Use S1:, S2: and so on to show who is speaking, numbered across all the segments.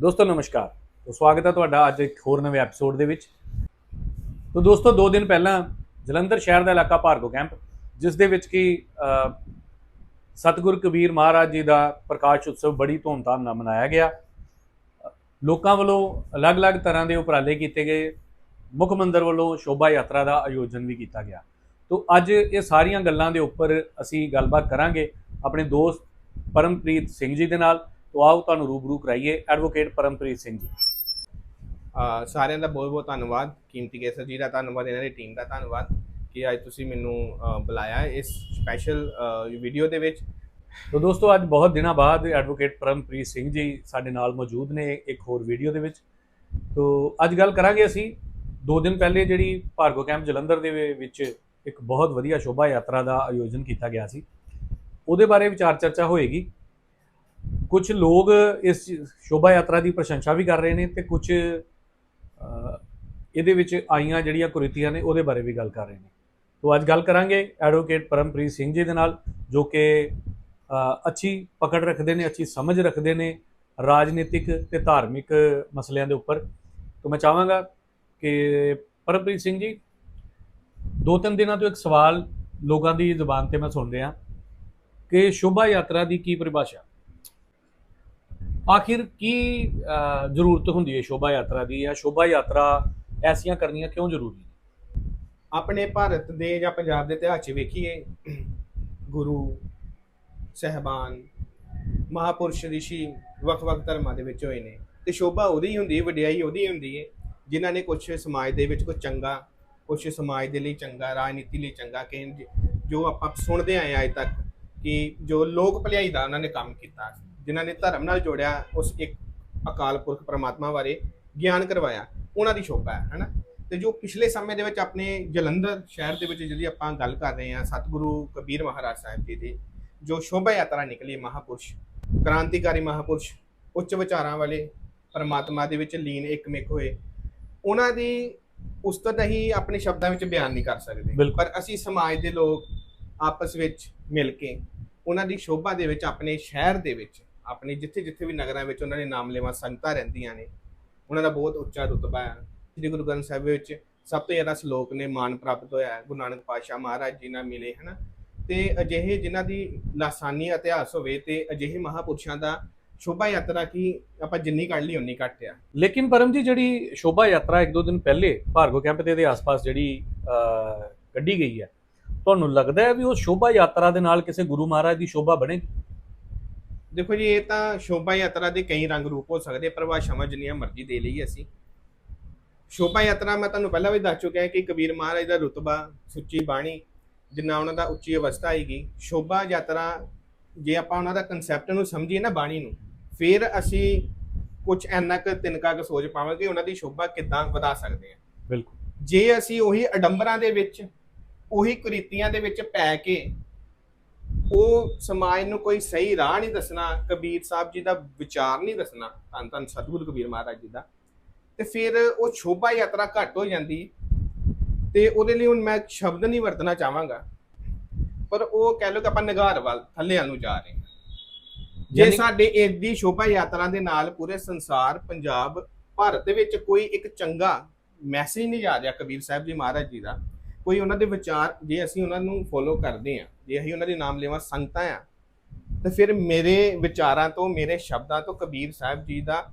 S1: ਦੋਸਤੋ ਨਮਸਕਾਰ। ਤੋਂ ਸਵਾਗਤ ਹੈ ਤੁਹਾਡਾ ਅੱਜ ਇੱਕ ਹੋਰ ਨਵੇਂ ਐਪੀਸੋਡ ਦੇ ਵਿੱਚ। ਤੋਂ ਦੋਸਤੋ 2 ਦਿਨ ਪਹਿਲਾਂ ਜਲੰਧਰ ਸ਼ਹਿਰ ਦਾ ਇਲਾਕਾ ਭਾਰਗੋ ਕੈਂਪ ਜਿਸ ਦੇ ਵਿੱਚ ਕਿ ਅ, ਸਤਿਗੁਰ ਕਬੀਰ ਮਹਾਰਾਜ ਜੀ ਦਾ ਪ੍ਰਕਾਸ਼ ਉਤਸਵ ਬੜੀ ਧੂਮਧਾਮ ਨਾਲ ਮਨਾਇਆ ਗਿਆ। ਲੋਕਾਂ ਵੱਲੋਂ ਅਲੱਗ-ਅਲੱਗ ਤਰ੍ਹਾਂ ਦੇ ਉਪਰਾਲੇ ਕੀਤੇ ਗਏ। ਮੁੱਖ ਮੰਦਰ ਵੱਲੋਂ ਸ਼ੋਭਾ ਯਾਤਰਾ ਦਾ ਆਯੋਜਨ ਵੀ ਕੀਤਾ ਗਿਆ। ਤੋਂ ਅੱਜ ਇਹ ਸਾਰੀਆਂ ਗੱਲਾਂ ਦੇ ਉੱਪਰ ਅਸੀਂ ਗੱਲਬਾਤ ਕਰਾਂਗੇ ਆਪਣੇ ਦੋਸਤ ਪਰਮਪ੍ਰੀਤ ਸਿੰਘ ਜੀ ਦੇ ਨਾਲ। ਤੋਂ ਆਓ ਤੁਹਾਨੂੰ ਰੂਬਰੂ ਕਰਾਈਏ ਐਡਵੋਕੇਟ ਪਰਮਪ੍ਰੀਤ ਸਿੰਘ ਜੀ।
S2: ਸਾਰਿਆਂ ਦਾ ਬਹੁਤ ਬਹੁਤ ਧੰਨਵਾਦ ਕੀਮਤੀ ਕੇਸਰ ਜੀ ਦਾ ਧੰਨਵਾਦ ਇਹਨਾਂ ਦੀ ਟੀਮ ਦਾ ਧੰਨਵਾਦ ਕਿ ਅੱਜ ਤੁਸੀਂ ਮੈਨੂੰ ਬੁਲਾਇਆ ਇਸ ਸਪੈਸ਼ਲ ਵੀਡੀਓ ਦੇ ਵਿੱਚ।
S1: ਤੋ ਦੋਸਤੋ ਅੱਜ ਬਹੁਤ ਦਿਨਾਂ ਬਾਅਦ ਐਡਵੋਕੇਟ ਪਰਮਪ੍ਰੀਤ ਸਿੰਘ ਜੀ ਸਾਡੇ ਨਾਲ ਮੌਜੂਦ ਨੇ ਇੱਕ ਹੋਰ ਵੀਡੀਓ ਦੇ ਵਿੱਚ। ਤੋ ਅੱਜ ਗੱਲ ਕਰਾਂਗੇ ਅਸੀਂ ਦੋ ਦਿਨ ਪਹਿਲੇ ਜਿਹੜੀ ਭਾਰਗੋ ਕੈਂਪ ਜਲੰਧਰ ਦੇ ਵਿੱਚ ਇੱਕ ਬਹੁਤ ਵਧੀਆ ਸ਼ੋਭਾ ਯਾਤਰਾ ਦਾ ਆਯੋਜਨ ਕੀਤਾ ਗਿਆ ਸੀ। ਉਹਦੇ ਬਾਰੇ ਵਿਚਾਰ ਚਰਚਾ ਹੋਏਗੀ। ਕੁਝ ਲੋਕ ਇਸ ਸ਼ੋਭਾ ਯਾਤਰਾ ਦੀ ਪ੍ਰਸ਼ੰਸਾ ਵੀ ਕਰ ਰਹੇ ਨੇ ਤੇ ਕੁਝ ਇਹਦੇ ਵਿੱਚ ਆਈਆਂ ਜਿਹੜੀਆਂ ਕੁਰੀਤੀਆਂ ਨੇ ਉਹਦੇ ਬਾਰੇ ਵੀ ਗੱਲ ਕਰ ਰਹੇ ਨੇ। ਤੋ ਅੱਜ ਗੱਲ ਕਰਾਂਗੇ ਐਡਵੋਕੇਟ ਪਰਮਪ੍ਰੀਤ ਸਿੰਘ ਜੀ ਦੇ ਨਾਲ, ਜੋ ਕਿ ਅੱਛੀ ਪਕੜ ਰੱਖਦੇ ਨੇ, ਅੱਛੀ ਸਮਝ ਰੱਖਦੇ ਨੇ ਰਾਜਨੀਤਿਕ ਤੇ ਧਾਰਮਿਕ ਮਸਲਿਆਂ ਦੇ ਉੱਪਰ। ਤੋਂ ਮੈਂ ਚਾਹਾਂਗਾ ਕਿ ਪਰਮਪ੍ਰੀਤ ਸਿੰਘ ਜੀ ਦੋ ਤਿੰਨ ਦਿਨਾਂ ਤੋਂ ਇੱਕ ਸਵਾਲ ਲੋਕਾਂ ਦੀ ਜ਼ੁਬਾਨ ਤੇ ਮੈਂ ਸੁਣ ਰਿਹਾ ਕਿ ਸ਼ੋਭਾ ਯਾਤਰਾ ਦੀ ਕੀ ਪਰਿਭਾਸ਼ਾ? ਆਖਿਰ ਕੀ ਜ਼ਰੂਰਤ ਹੁੰਦੀ ਹੈ ਸ਼ੋਭਾ ਯਾਤਰਾ ਦੀ? ਜਾਂ ਸ਼ੋਭਾ ਯਾਤਰਾ ਐਸੀਆਂ ਕਰਨੀਆਂ ਕਿਉਂ ਜ਼ਰੂਰੀ ਨੇ?
S2: ਆਪਣੇ ਭਾਰਤ ਦੇ ਜਾਂ ਪੰਜਾਬ ਦੇ ਇਤਿਹਾਸ 'ਚ ਵੇਖੀਏ, ਗੁਰੂ, ਸਹਿਬਾਨ, ਮਹਾਪੁਰਸ਼ ਰਿਸ਼ੀ ਵੱਖ-ਵੱਖ ਧਰਮਾਂ ਦੇ ਵਿੱਚ ਹੋਏ ਨੇ। ਤੇ ਸ਼ੋਭਾ ਉਹਦੀ ਹੁੰਦੀ ਹੈ, ਵਡਿਆਈ ਉਹਦੀ ਹੁੰਦੀ ਹੈ, ਜਿਨ੍ਹਾਂ ਨੇ ਕੁਝ ਸਮਾਜ ਦੇ ਵਿੱਚ ਕੁਝ ਚੰਗਾ ਕੁਝ ਸਮਾਜ ਦੇ ਲਈ ਚੰਗਾ, ਰਾਜਨੀਤੀ ਲਈ ਚੰਗਾ ਕਹਿਣ ਜੋ ਆਪਾਂ ਸੁਣਦੇ ਆਏ ਅੱਜ ਤੱਕ ਕਿ ਜੋ ਲੋਕ ਭਲਾਈ ਦਾ ਉਹਨਾਂ ਨੇ ਕੰਮ ਕੀਤਾ। ਜਿਨ੍ਹਾਂ ਨੇ ਧਰਮ ਨਾਲ ਜੋੜਿਆ ਉਸ ਇੱਕ ਅਕਾਲ ਪੁਰਖ ਪ੍ਰਮਾਤਮਾ ਬਾਰੇ ਗਿਆਨ ਕਰਵਾਇਆ ਉਹਨਾਂ ਦੀ ਸ਼ੋਭਾ ਹੈ ਹਨਾ ਤੇ ਜੋ ਪਿਛਲੇ ਸਮੇਂ ਦੇ ਵਿੱਚ ਆਪਣੇ ਜਲੰਧਰ ਸ਼ਹਿਰ ਦੇ ਵਿੱਚ ਜਿਹੜੀ ਆਪਾਂ ਗੱਲ ਕਰ ਰਹੇ ਹਾਂ ਸਤਿਗੁਰੂ ਕਬੀਰ ਮਹਾਰਾਜ ਸਾਹਿਬ ਜੀ ਦੀ ਜੋ ਸ਼ੋਭਾ ਯਾਤਰਾ ਨਿਕਲੀ ਮਹਾਪੁਰਸ਼ ਕ੍ਰਾਂਤੀਕਾਰੀ ਮਹਾਪੁਰਸ਼ ਉੱਚ ਵਿਚਾਰਾਂ ਵਾਲੇ ਪਰਮਾਤਮਾ ਦੇ ਵਿੱਚ ਲੀਨ ਇੱਕਮਿਕ ਹੋਏ ਉਹਨਾਂ ਦੀ ਉਸਤਤ ਅਸੀਂ ਆਪਣੇ ਸ਼ਬਦਾਂ ਵਿੱਚ ਬਿਆਨ ਨਹੀਂ ਕਰ ਸਕਦੇ। ਪਰ ਅਸੀਂ ਸਮਾਜ ਦੇ ਲੋਕ ਆਪਸ ਵਿੱਚ ਮਿਲ ਕੇ ਉਹਨਾਂ ਦੀ ਸ਼ੋਭਾ ਦੇ ਵਿੱਚ ਆਪਣੇ ਸ਼ਹਿਰ ਦੇ ਵਿੱਚ ਆਪਣੇ ਜਿੱਥੇ ਜਿੱਥੇ ਵੀ ਨਗਰਾਂ ਵਿੱਚ ਉਹਨਾਂ ਨੇ ਨਾਮ ਲੈਵਾ ਸੰਗਤਾਂ ਰਹਿੰਦੀਆਂ ਨੇ, ਉਹਨਾਂ ਦਾ ਬਹੁਤ ਉੱਚਾ ਰੁਤਬਾ ਹੈ। ਸ੍ਰੀ ਗੁਰੂ ਗ੍ਰੰਥ ਸਾਹਿਬ ਵਿੱਚ ਸਭ ਤੋਂ ਜ਼ਿਆਦਾ ਸ਼ਲੋਕ ਨੇ ਮਾਨ ਪ੍ਰਾਪਤ ਹੋਇਆ ਹੈ, ਗੁਰੂ ਨਾਨਕ ਪਾਤਸ਼ਾਹ ਮਹਾਰਾਜ ਜੀ ਨਾਲ ਮਿਲੇ, ਹਨਾ। ਤੇ ਅਜਿਹੇ ਜਿਨ੍ਹਾਂ ਦੀ ਲਾਸਾਨੀ ਇਤਿਹਾਸ ਹੋਵੇ ਤੇ ਅਜਿਹੇ ਮਹਾਪੁਰਸ਼ਾਂ ਦਾ ਸ਼ੋਭਾ ਯਾਤਰਾ ਕੀ ਆਪਾਂ ਜਿੰਨੀ ਕੱਢ ਲਈ ਉਨੀ ਘੱਟ ਆ।
S1: ਲੇਕਿਨ ਪਰਮ ਜੀ, ਜਿਹੜੀ ਸ਼ੋਭਾ ਯਾਤਰਾ ਇੱਕ ਦੋ ਦਿਨ ਪਹਿਲੇ ਭਾਰਗੋ ਕੈਂਪ ਤੇ ਦੇ ਆਸ-ਪਾਸ ਜਿਹੜੀ ਕੱਢੀ ਗਈ ਹੈ, ਤੁਹਾਨੂੰ ਲੱਗਦਾ ਹੈ ਵੀ ਉਹ ਸ਼ੋਭਾ ਯਾਤਰਾ ਦੇ ਨਾਲ ਕਿਸੇ ਗੁਰੂ ਮਹਾਰਾਜ ਦੀ ਸ਼ੋਭਾ ਬਣੇਗੀ
S2: ਦੇਖੋ ਜੀ ਇਹ ਤਾਂ ਸ਼ੋਭਾ ਯਾਤਰਾ ਦੇ ਕਈ ਰੰਗ ਰੂਪ ਹੋ ਸਕਦੇ ਪਰਿਭਾਸ਼ਾਵਾਂ ਜਿੰਨੀਆਂ ਮਰਜ਼ੀ ਦੇ ਲਈ ਅਸੀਂ। ਸ਼ੋਭਾ ਯਾਤਰਾ ਮੈਂ ਤੁਹਾਨੂੰ ਪਹਿਲਾਂ ਵੀ ਦੱਸ ਚੁੱਕਿਆ ਕਿ ਕਬੀਰ ਮਹਾਰਾਜ ਦਾ ਰੁਤਬਾ ਸੁੱਚੀ ਬਾਣੀ ਜਿੰਨਾ ਉਹਨਾਂ ਦਾ ਉੱਚੀ ਅਵਸਥਾ ਆਏਗੀ। ਸ਼ੋਭਾ ਯਾਤਰਾ ਜੇ ਆਪਾਂ ਉਹਨਾਂ ਦਾ ਕਨਸੈਪਟ ਨੂੰ ਸਮਝੀਏ ਨਾ ਬਾਣੀ ਨੂੰ ਫਿਰ ਅਸੀਂ ਕੁਝ ਇੰਨਾ ਕੁ ਤਿਨਕਾ ਕੁ ਸੋਚ ਪਾਵਾਂਗੇ ਉਹਨਾਂ ਦੀ ਸ਼ੋਭਾ ਕਿੱਦਾਂ ਵਧਾ ਸਕਦੇ ਹਾਂ
S1: ਬਿਲਕੁਲ।
S2: ਜੇ ਅਸੀਂ ਉਹੀ ਅਡੰਬਰਾਂ ਦੇ ਵਿੱਚ ਉਹੀ ਕੁਰੀਤੀਆਂ ਦੇ ਵਿੱਚ ਪੈ ਕੇ ਉਹ ਸਮਾਜ ਨੂੰ ਕੋਈ ਸਹੀ ਰਾਹ ਨਹੀਂ ਦੱਸਣਾ ਕਬੀਰ ਸਾਹਿਬ ਜੀ ਦਾ ਵਿਚਾਰ ਨਹੀਂ ਦੱਸਣਾ ਧੰਨ ਧੰਨ ਸਤਿਗੁਰੂ ਕਬੀਰ ਮਹਾਰਾਜ ਜੀ ਦਾ। ਤੇ ਫਿਰ ਉਹ ਸ਼ੋਭਾ ਯਾਤਰਾ ਘੱਟ ਹੋ ਜਾਂਦੀ ਤੇ ਉਹਦੇ ਲਈ ਹੁਣ ਮੈਂ ਸ਼ਬਦ ਨਹੀਂ ਵਰਤਣਾ ਚਾਹਾਂਗਾ। ਪਰ ਉਹ ਕਹਿ ਲਓ ਕਿ ਆਪਾਂ ਨਿਗਾਰ ਵੱਲ ਥੱਲੇ ਵੱਲ ਨੂੰ ਜਾ ਰਹੇ ਹਾਂ। ਜੇ ਸਾਡੇ ਇਸ ਦੀ ਸ਼ੋਭਾ ਯਾਤਰਾ ਦੇ ਨਾਲ ਪੂਰੇ ਸੰਸਾਰ ਪੰਜਾਬ ਭਾਰਤ ਦੇ ਵਿੱਚ ਕੋਈ ਇੱਕ ਚੰਗਾ ਮੈਸੇਜ ਨਹੀਂ ਜਾ ਰਿਹਾ ਕਬੀਰ ਸਾਹਿਬ ਜੀ ਮਹਾਰਾਜ ਜੀ ਦਾ। ਕੋਈ ਉਹਨਾਂ ਦੇ ਵਿਚਾਰ ਜੇ ਅਸੀਂ ਉਹਨਾਂ ਨੂੰ ਫੋਲੋ ਕਰਦੇ ਹਾਂ ਜੇ ਅਸੀਂ ਉਹਨਾਂ ਦੇ ਨਾਮ ਲੈਵਾ ਸੰਗਤਾਂ ਆ। ਤੇ ਫਿਰ ਮੇਰੇ ਵਿਚਾਰਾਂ ਤੋਂ ਮੇਰੇ ਸ਼ਬਦਾਂ ਤੋਂ ਕਬੀਰ ਸਾਹਿਬ ਜੀ ਦਾ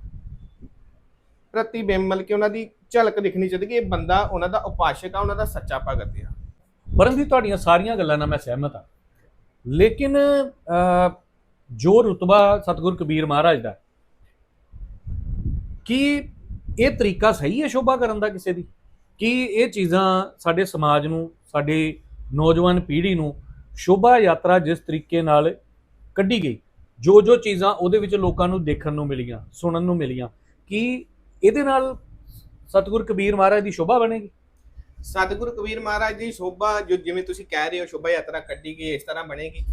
S2: ਪ੍ਰਤੀਬਿੰਬ ਮਤਲਬ ਕਿ ਉਹਨਾਂ ਦੀ ਝਲਕ ਦਿਖਣੀ ਚਾਹੀਦੀ ਕਿ ਇਹ ਬੰਦਾ ਉਹਨਾਂ ਦਾ ਉਪਾਸ਼ਕ ਆ ਉਹਨਾਂ ਦਾ ਸੱਚਾ ਭਗਤ ਆ।
S1: ਪਰਮ ਜੀ ਤੁਹਾਡੀਆਂ ਸਾਰੀਆਂ ਗੱਲਾਂ ਨਾਲ ਮੈਂ ਸਹਿਮਤ ਹਾਂ। ਲੇਕਿਨ ਅ, ਜੋ ਰੁਤਬਾ ਸਤਿਗੁਰ ਕਬੀਰ ਮਹਾਰਾਜ ਦਾ ਕੀ ਇਹ ਤਰੀਕਾ ਸਹੀ ਹੈ ਸ਼ੋਭਾ ਕਰਨ ਦਾ ਕਿਸੇ ਦੀ? ਕੀ ਇਹ ਚੀਜ਼ਾਂ ਸਾਡੇ ਸਮਾਜ ਨੂੰ ਸਾਡੀ ਨੌਜਵਾਨ ਪੀੜ੍ਹੀ ਨੂੰ ਸ਼ੋਭਾ ਯਾਤਰਾ ਜਿਸ ਤਰੀਕੇ ਨਾਲ ਕੱਢੀ ਗਈ ਜੋ ਜੋ ਚੀਜ਼ਾਂ ਉਹਦੇ ਵਿੱਚ ਲੋਕਾਂ ਨੂੰ ਦੇਖਣ ਨੂੰ ਮਿਲੀਆਂ ਸੁਣਨ ਨੂੰ ਮਿਲੀਆਂ ਕੀ ਇਹਦੇ ਨਾਲ ਸਤਿਗੁਰ ਕਬੀਰ ਮਹਾਰਾਜ ਦੀ ਸ਼ੋਭਾ ਬਣੇਗੀ?
S2: ਸਤਿਗੁਰੂ ਕਬੀਰ ਮਹਾਰਾਜ ਦੀ ਸ਼ੋਭਾ ਜੋ ਜਿਵੇਂ ਤੁਸੀਂ ਕਹਿ ਰਹੇ ਹੋ ਸ਼ੋਭਾ ਯਾਤਰਾ ਕੱਢੀ ਗਈ ਇਸ ਤਰ੍ਹਾਂ ਬਣੇਗੀ।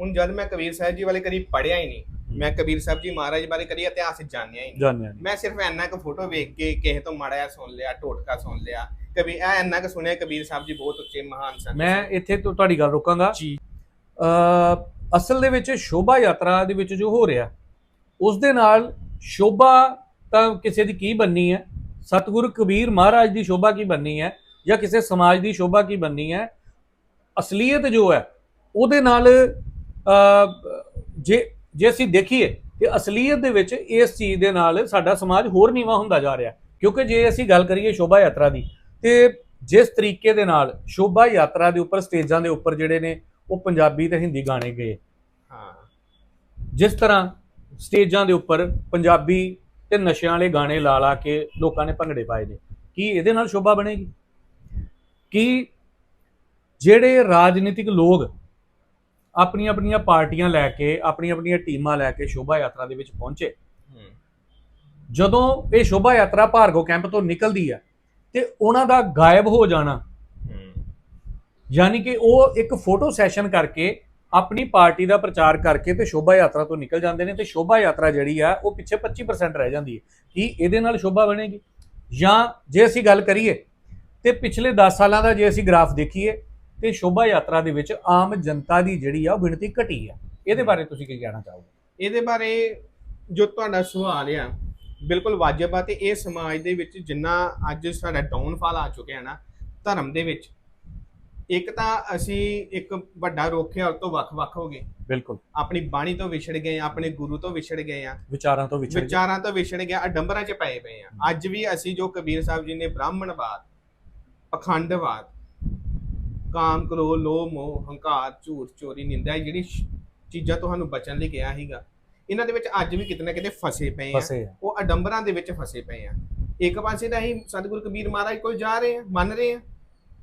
S2: ਹੁਣ ਜਦ ਮੈਂ ਕਬੀਰ ਸਾਹਿਬ ਜੀ ਵਾਲੇ ਕਰੀ ਪੜਿਆ ਹੀ ਨਹੀਂ ਮੈਂ ਕਬੀਰ ਸਾਹਿਬ ਜੀ ਮਹਾਰਾਜ ਬਾਰੇ ਕਰੀ ਇਤਿਹਾਸ ਜਾਣਿਆ ਹੀ ਨਹੀਂ। ਮੈਂ ਸਿਰਫ ਇੰਨਾ ਕੁ ਫੋਟੋ ਵੇਖ ਕੇ ਕਿਸੇ ਤੋਂ ਮਾੜਾ ਜਿਹਾ ਸੁਣ ਲਿਆ ਟੋਟਕਾ ਸੁਣ ਲਿਆ ਕਬੀ ਇਹ ਇੰਨਾ ਕੁ ਸੁਣਿਆ ਕਬੀਰ ਸਾਹਿਬ ਜੀ ਬਹੁਤ ਉੱਚੇ ਮਹਾਨ ਸਨ।
S1: ਮੈਂ ਇੱਥੇ ਤੋਂ ਤੁਹਾਡੀ ਗੱਲ ਰੋਕਾਂਗਾ।
S2: ਜੀ।
S1: ਅ ਅਸਲ ਦੇ ਵਿੱਚ ਸ਼ੋਭਾ ਯਾਤਰਾ ਦੇ ਵਿੱਚ ਜੋ ਹੋ ਰਿਹਾ ਉਸ ਦੇ ਨਾਲ ਸ਼ੋਭਾ ਤਾਂ ਕਿਸੇ ਦੀ ਕੀ ਬੰਨੀ ਹੈ? ਸਤਿਗੁਰੂ ਕਬੀਰ ਮਹਾਰਾਜ ਦੀ ਸ਼ੋਭਾ ਕੀ ਬੰਨੀ ਹੈ? ਜਾਂ ਕਿਸੇ ਸਮਾਜ ਦੀ ਸ਼ੋਭਾ ਕੀ ਬੰਨੀ ਹੈ? ਅਸਲੀਅਤ ਜੋ ਹੈ ਉਹਦੇ ਨਾਲ ਅਹ, ਜੇ ਜੇ ਅਸੀਂ ਦੇਖੀਏ ਕਿ ਅਸਲੀਅਤ ਦੇ ਵਿੱਚ ਇਸ ਚੀਜ਼ ਦੇ ਨਾਲ ਸਾਡਾ ਸਮਾਜ ਹੋਰ ਨੀਵਾ ਹੁੰਦਾ ਜਾ ਰਿਹਾ ਕਿਉਂਕਿ ਜੇ ਅਸੀਂ ਗੱਲ ਕਰੀਏ ਸ਼ੋਭਾ ਯਾਤਰਾ ਦੀ ਤੇ ਜਿਸ ਤਰੀਕੇ ਦੇ ਨਾਲ ਸ਼ੋਭਾ ਯਾਤਰਾ ਦੇ ਉੱਪਰ ਸਟੇਜਾਂ ਦੇ ਉੱਪਰ ਜਿਹੜੇ ਨੇ ਉਹ ਪੰਜਾਬੀ ਤੇ ਹਿੰਦੀ ਗਾਣੇ ਗਏ।
S2: ਹਾਂ।
S1: ਜਿਸ ਤਰ੍ਹਾਂ ਸਟੇਜਾਂ ਦੇ ਉੱਪਰ ਪੰਜਾਬੀ ਤੇ ਨਸ਼ਿਆਂ ਵਾਲੇ ਗਾਣੇ ਲਾ ਲਾ ਕੇ ਲੋਕਾਂ ਨੇ ਭੰਗੜੇ ਪਾਏ ਨੇ ਕੀ ਇਹਦੇ ਨਾਲ ਸ਼ੋਭਾ ਬਣੇਗੀ? ਕੀ ਜਿਹੜੇ ਰਾਜਨੀਤਿਕ ਲੋਕ ਆਪਣੀਆਂ ਆਪਣੀਆਂ ਪਾਰਟੀਆਂ ਲੈ ਕੇ ਆਪਣੀਆਂ ਆਪਣੀਆਂ ਟੀਮਾਂ ਲੈ ਕੇ ਸ਼ੋਭਾ ਯਾਤਰਾ ਦੇ ਵਿੱਚ ਪਹੁੰਚੇ? ਜਦੋਂ ਇਹ ਸ਼ੋਭਾ ਯਾਤਰਾ ਭਾਰਗੋ ਕੈਂਪ ਤੋਂ ਨਿਕਲਦੀ ਹੈ ਤੇ ਉਹਨਾਂ ਦਾ ਗਾਇਬ ਹੋ ਜਾਣਾ। ਯਾਨੀ ਕਿ ਉਹ ਇੱਕ ਫੋਟੋ ਸੈਸ਼ਨ ਕਰਕੇ ਆਪਣੀ ਪਾਰਟੀ ਦਾ ਪ੍ਰਚਾਰ ਕਰਕੇ ਤੇ ਸ਼ੋਭਾ ਯਾਤਰਾ ਤੋਂ ਨਿਕਲ ਜਾਂਦੇ ਨੇ ਤੇ ਸ਼ੋਭਾ ਯਾਤਰਾ ਜਿਹੜੀ ਆ ਉਹ ਪਿੱਛੇ 25% ਰਹਿ ਜਾਂਦੀ ਹੈ। ਕੀ ਇਹਦੇ ਨਾਲ ਸ਼ੋਭਾ ਬਣੇਗੀ? ਜਾਂ ਜੇ ਅਸੀਂ ਗੱਲ ਕਰੀਏ ਤੇ ਪਿਛਲੇ 10 ਸਾਲਾਂ ਦਾ ਜੇ ਅਸੀਂ ਗ੍ਰਾਫ ਦੇਖੀਏ ਤੇ ਸ਼ੋਭਾ ਯਾਤਰਾ ਦੇ ਵਿੱਚ ਆਮ ਜਨਤਾ ਦੀ ਜਿਹੜੀ ਆ ਉਹ ਗਿਣਤੀ ਘਟੀ ਆ। ਇਹਦੇ ਬਾਰੇ ਤੁਸੀਂ ਕੀ ਕਹਿਣਾ ਚਾਹੋਗੇ?
S2: ਇਹਦੇ ਬਾਰੇ ਜੋ ਤੁਹਾਡਾ ਸਵਾਲ ਆ ਬਿਲਕੁਲ ਵਾਜਬ ਆ ਤੇ ਇਹ ਸਮਾਜ ਦੇ ਵਿੱਚ ਜਿੰਨਾ ਅੱਜ ਸਾਡਾ ਡਾਊਨਫਾਲ ਆ ਚੁੱਕਿਆ ਨਾ ਧਰਮ ਦੇ ਵਿੱਚ ਇੱਕ ਤਾਂ ਅਸੀਂ ਇੱਕ ਵੱਡਾ ਰੋਖਿਆ ਉਹ ਤੋਂ ਵੱਖ-ਵੱਖ ਹੋ ਗਏ।
S1: ਬਿਲਕੁਲ।
S2: ਆਪਣੀ ਬਾਣੀ ਤੋਂ ਵਿਛੜ ਗਏ ਆ ਆਪਣੇ ਗੁਰੂ ਤੋਂ ਵਿਛੜ ਗਏ ਆ।
S1: ਵਿਚਾਰਾਂ ਤੋਂ ਵਿਚਰ
S2: ਵਿਚਾਰਾਂ ਤੋਂ ਵਿਛੜ ਗਿਆ ਅਡੰਬਰਾਂ 'ਚ ਪਏ ਪਏ ਆ। ਅੱਜ ਵੀ ਅਸੀਂ ਜੋ ਕਬੀਰ ਸਾਹਿਬ ਜੀ ਨੇ ਬ੍ਰਾਹਮਣਵਾਦ ਪਖੰਡਵਾਦ ਕਾਮ ਕ੍ਰੋਧ ਲੋਭ ਮੋਹ ਹੰਕਾਰ ਝੂਠ ਚੋਰੀ ਨਿੰਦਾ ਜਿਹੜੀ ਚੀਜ਼ਾਂ ਤੁਹਾਨੂੰ ਬਚਣ ਲਈ ਕਿਹਾ ਸੀਗਾ ਇਹਨਾਂ ਦੇ ਵਿੱਚ ਅੱਜ ਵੀ ਕਿਤੇ ਨਾ ਕਿਤੇ ਫਸੇ ਪਏ ਆ।
S1: ਫਸੇ ਆ।
S2: ਉਹ ਅਡੰਬਰਾਂ ਦੇ ਵਿੱਚ ਫਸੇ ਪਏ ਆ। ਇੱਕ ਪਾਸੇ ਤਾਂ ਅਸੀਂ ਸਤਿਗੁਰੂ ਕਬੀਰ ਮਹਾਰਾਜ ਕੋਲ ਜਾ ਰਹੇ ਆ ਮੰਨ ਰਹੇ ਆ।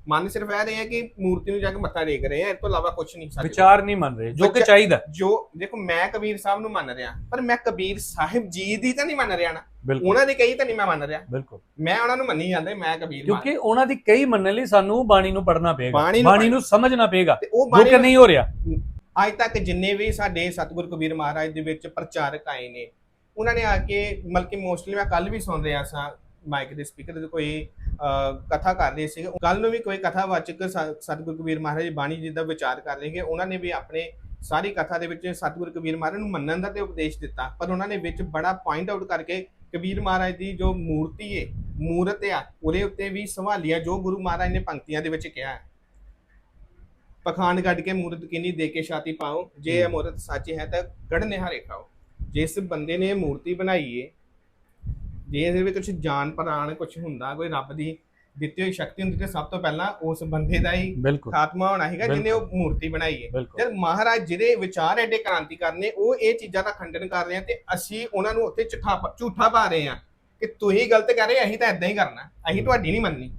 S2: ਮੰਨ ਸਿਰਫ ਇਹ ਰਹੇ ਆ ਕਿ ਮੂਰਤੀ ਨੂੰ ਜਾ ਕੇ ਮੱਥਾ ਟੇਕ ਰਹੇ ਆ ਇਸ ਤੋਂ ਇਲਾਵਾ ਕੁਝ ਨਹੀਂ ਸਾਡੇ ਕੋਲ।
S1: ਵਿਚਾਰ ਨਹੀਂ ਮੰਨ ਰਹੇ ਜੋ ਕਿ
S2: ਵਿਚਾਰ-
S1: ਚਾਹੀਦਾ।
S2: ਜੋ ਦੇਖੋ ਮੈਂ ਕਬੀਰ ਸਾਹਿਬ ਨੂੰ ਮੰਨ ਰਿਹਾ ਪਰ ਮੈਂ ਕਬੀਰ ਸਾਹਿਬ ਜੀ ਦੀ ਤਾਂ ਨਹੀਂ ਮੰਨ ਰਿਹਾ ਨਾ।
S1: ਬਿਲਕੁਲ।
S2: ਉਹਨਾਂ ਦੀ ਕਹੀ ਤਾਂ ਨਹੀਂ ਮੈਂ ਮੰਨ ਰਿਹਾ।
S1: ਬਿਲਕੁਲ।
S2: ਮੈਂ ਉਹਨਾਂ ਨੂੰ ਮੰਨੀ ਜਾਂਦਾ ਮੈਂ ਕਬੀਰ ਮੰਨ-
S1: ਕਿਉਂਕਿ ਉਹਨਾਂ ਦੀ ਕਈ ਮੰਨਣ ਲਈ ਸਾਨੂੰ ਬਾਣੀ ਨੂੰ ਪੜ੍ਹਨਾ ਪਏਗਾ
S2: ਬਾਣੀ ਨੂੰ
S1: ਬਾਣੀ ਨੂੰ ਸਮਝਣਾ ਪਏਗਾ
S2: ਤੇ ਉਹ
S1: ਜੋ
S2: ਬਾਣੀ
S1: ਕਿ ਨਹੀਂ ਹੋ ਰਿਹਾ।
S2: ਅੱਜ ਤੱਕ ਜਿੰਨੇ ਵੀ ਸਾਡੇ ਸਤਿਗੁਰ ਕਬੀਰ ਮਹਾਰਾਜ ਦੇ ਵਿੱਚ ਪ੍ਰਚਾਰਕ ਆਏ ਨੇ, ਉਹਨਾਂ ਨੇ ਆ ਕੇ ਮਲਕੀ ਮੋਸਟਲੀ ਮੈਂ ਕੱਲ ਵੀ ਸੁਣ ਰਿਹਾ ਸਾਂ ਮਾਈਕ ਦੇ ਸਪੀਕਰ ਤੇ ਕੋਈ ਕਥਾ ਕਰ ਰਹੇ ਸੀ ਕੱਲ ਨੂੰ ਵੀ ਕੋਈ ਕਥਾਵਾਚਕ ਸ- ਸਤਿਗੁਰ ਕਬੀਰ ਮਹਾਰਾਜ ਬਾਣੀ ਜੀ ਦਾ ਵਿਚਾਰ ਕਰ ਰਹੇ ਕਿ ਉਹਨਾਂ ਨੇ ਵੀ ਆਪਣੇ ਸਾਰੀ ਕਥਾ ਦੇ ਵਿੱਚ ਸਤਿਗੁਰ ਕਬੀਰ ਮਹਾਰਾਜ ਨੂੰ ਮੰਨਣ ਦਾ ਤੇ ਉਪਦੇਸ਼ ਦਿੱਤਾ, ਪਰ ਉਹਨਾਂ ਨੇ ਵਿੱਚ ਬੜਾ ਪੁਆਇੰਟ ਆਊਟ ਕਰਕੇ ਕਬੀਰ ਮਹਾਰਾਜ ਦੀ ਜੋ ਮੂਰਤੀ ਹੈ ਮੂਰਤ ਆ, ਉਹਦੇ ਉੱਤੇ ਵੀ ਸਵਾਲੀਆ ਜੋ ਗੁਰੂ ਮਹਾਰਾਜ ਨੇ ਪੰਕਤੀਆਂ ਦੇ ਵਿੱਚ ਕਿਹਾ। ਹੈ ਪਖਾਨ ਕੱਢ ਕੇ ਮੂਰਤ ਕਿਨੀ ਦੇ ਕੇ ਛਾਤੀ ਪਾਓ। ਜੇ ਇਹ ਮੂਰਤ ਸੱਚ ਹੈ ਤਾਂ ਗੜ ਨਿਹਾਰੇ ਖਾਓ। ਜਿਸ ਬੰਦੇ ਨੇ ਇਹ ਮੂਰਤੀ ਬਣਾਈ ਏ ਜੇ ਇਹਦੇ ਵਿੱਚ ਕੁਝ ਜਾਨ ਪ੍ਰਾਣ ਕੁਝ ਹੁੰਦਾ ਕੋਈ ਰੱਬ ਦੀ ਦਿੱਤੀ ਹੋਈ ਸ਼ਕਤੀ ਹੁੰਦੀ ਤੇ ਸਭ ਤੋਂ ਪਹਿਲਾਂ ਉਸ ਬੰਦੇ ਦਾ ਹੀ ਖਾਤਮਾ ਹੋਣਾ ਹੈਗਾ ਜਿਹਨੇ ਉਹ ਮੂਰਤੀ ਬਣਾਈ ਏ।
S1: ਬਿਲਕੁਲ।
S2: ਜਦ ਮਹਾਰਾਜ ਜਿਹਦੇ ਵਿਚਾਰ ਐਡੇ ਕ੍ਰਾਂਤੀ ਕਰਨੇ ਉਹ ਇਹ ਚੀਜ਼ਾਂ ਦਾ ਖੰਡਨ ਕਰ ਰਹੇ ਆ ਤੇ ਅਸੀਂ ਉਹਨਾਂ ਨੂੰ ਉੱਥੇ ਝੂਠਾ ਝੂਠਾ ਪਾ ਰਹੇ ਆ ਕਿ ਤੁਸੀਂ ਗਲਤ ਕਰ ਰਹੇ ਅਸੀਂ ਤਾਂ ਇਦਾਂ ਹੀ ਕਰਨਾ। ਅਸੀਂ ਤੁਹਾਡੀ ਨਹੀਂ ਮੰਨਣੀ।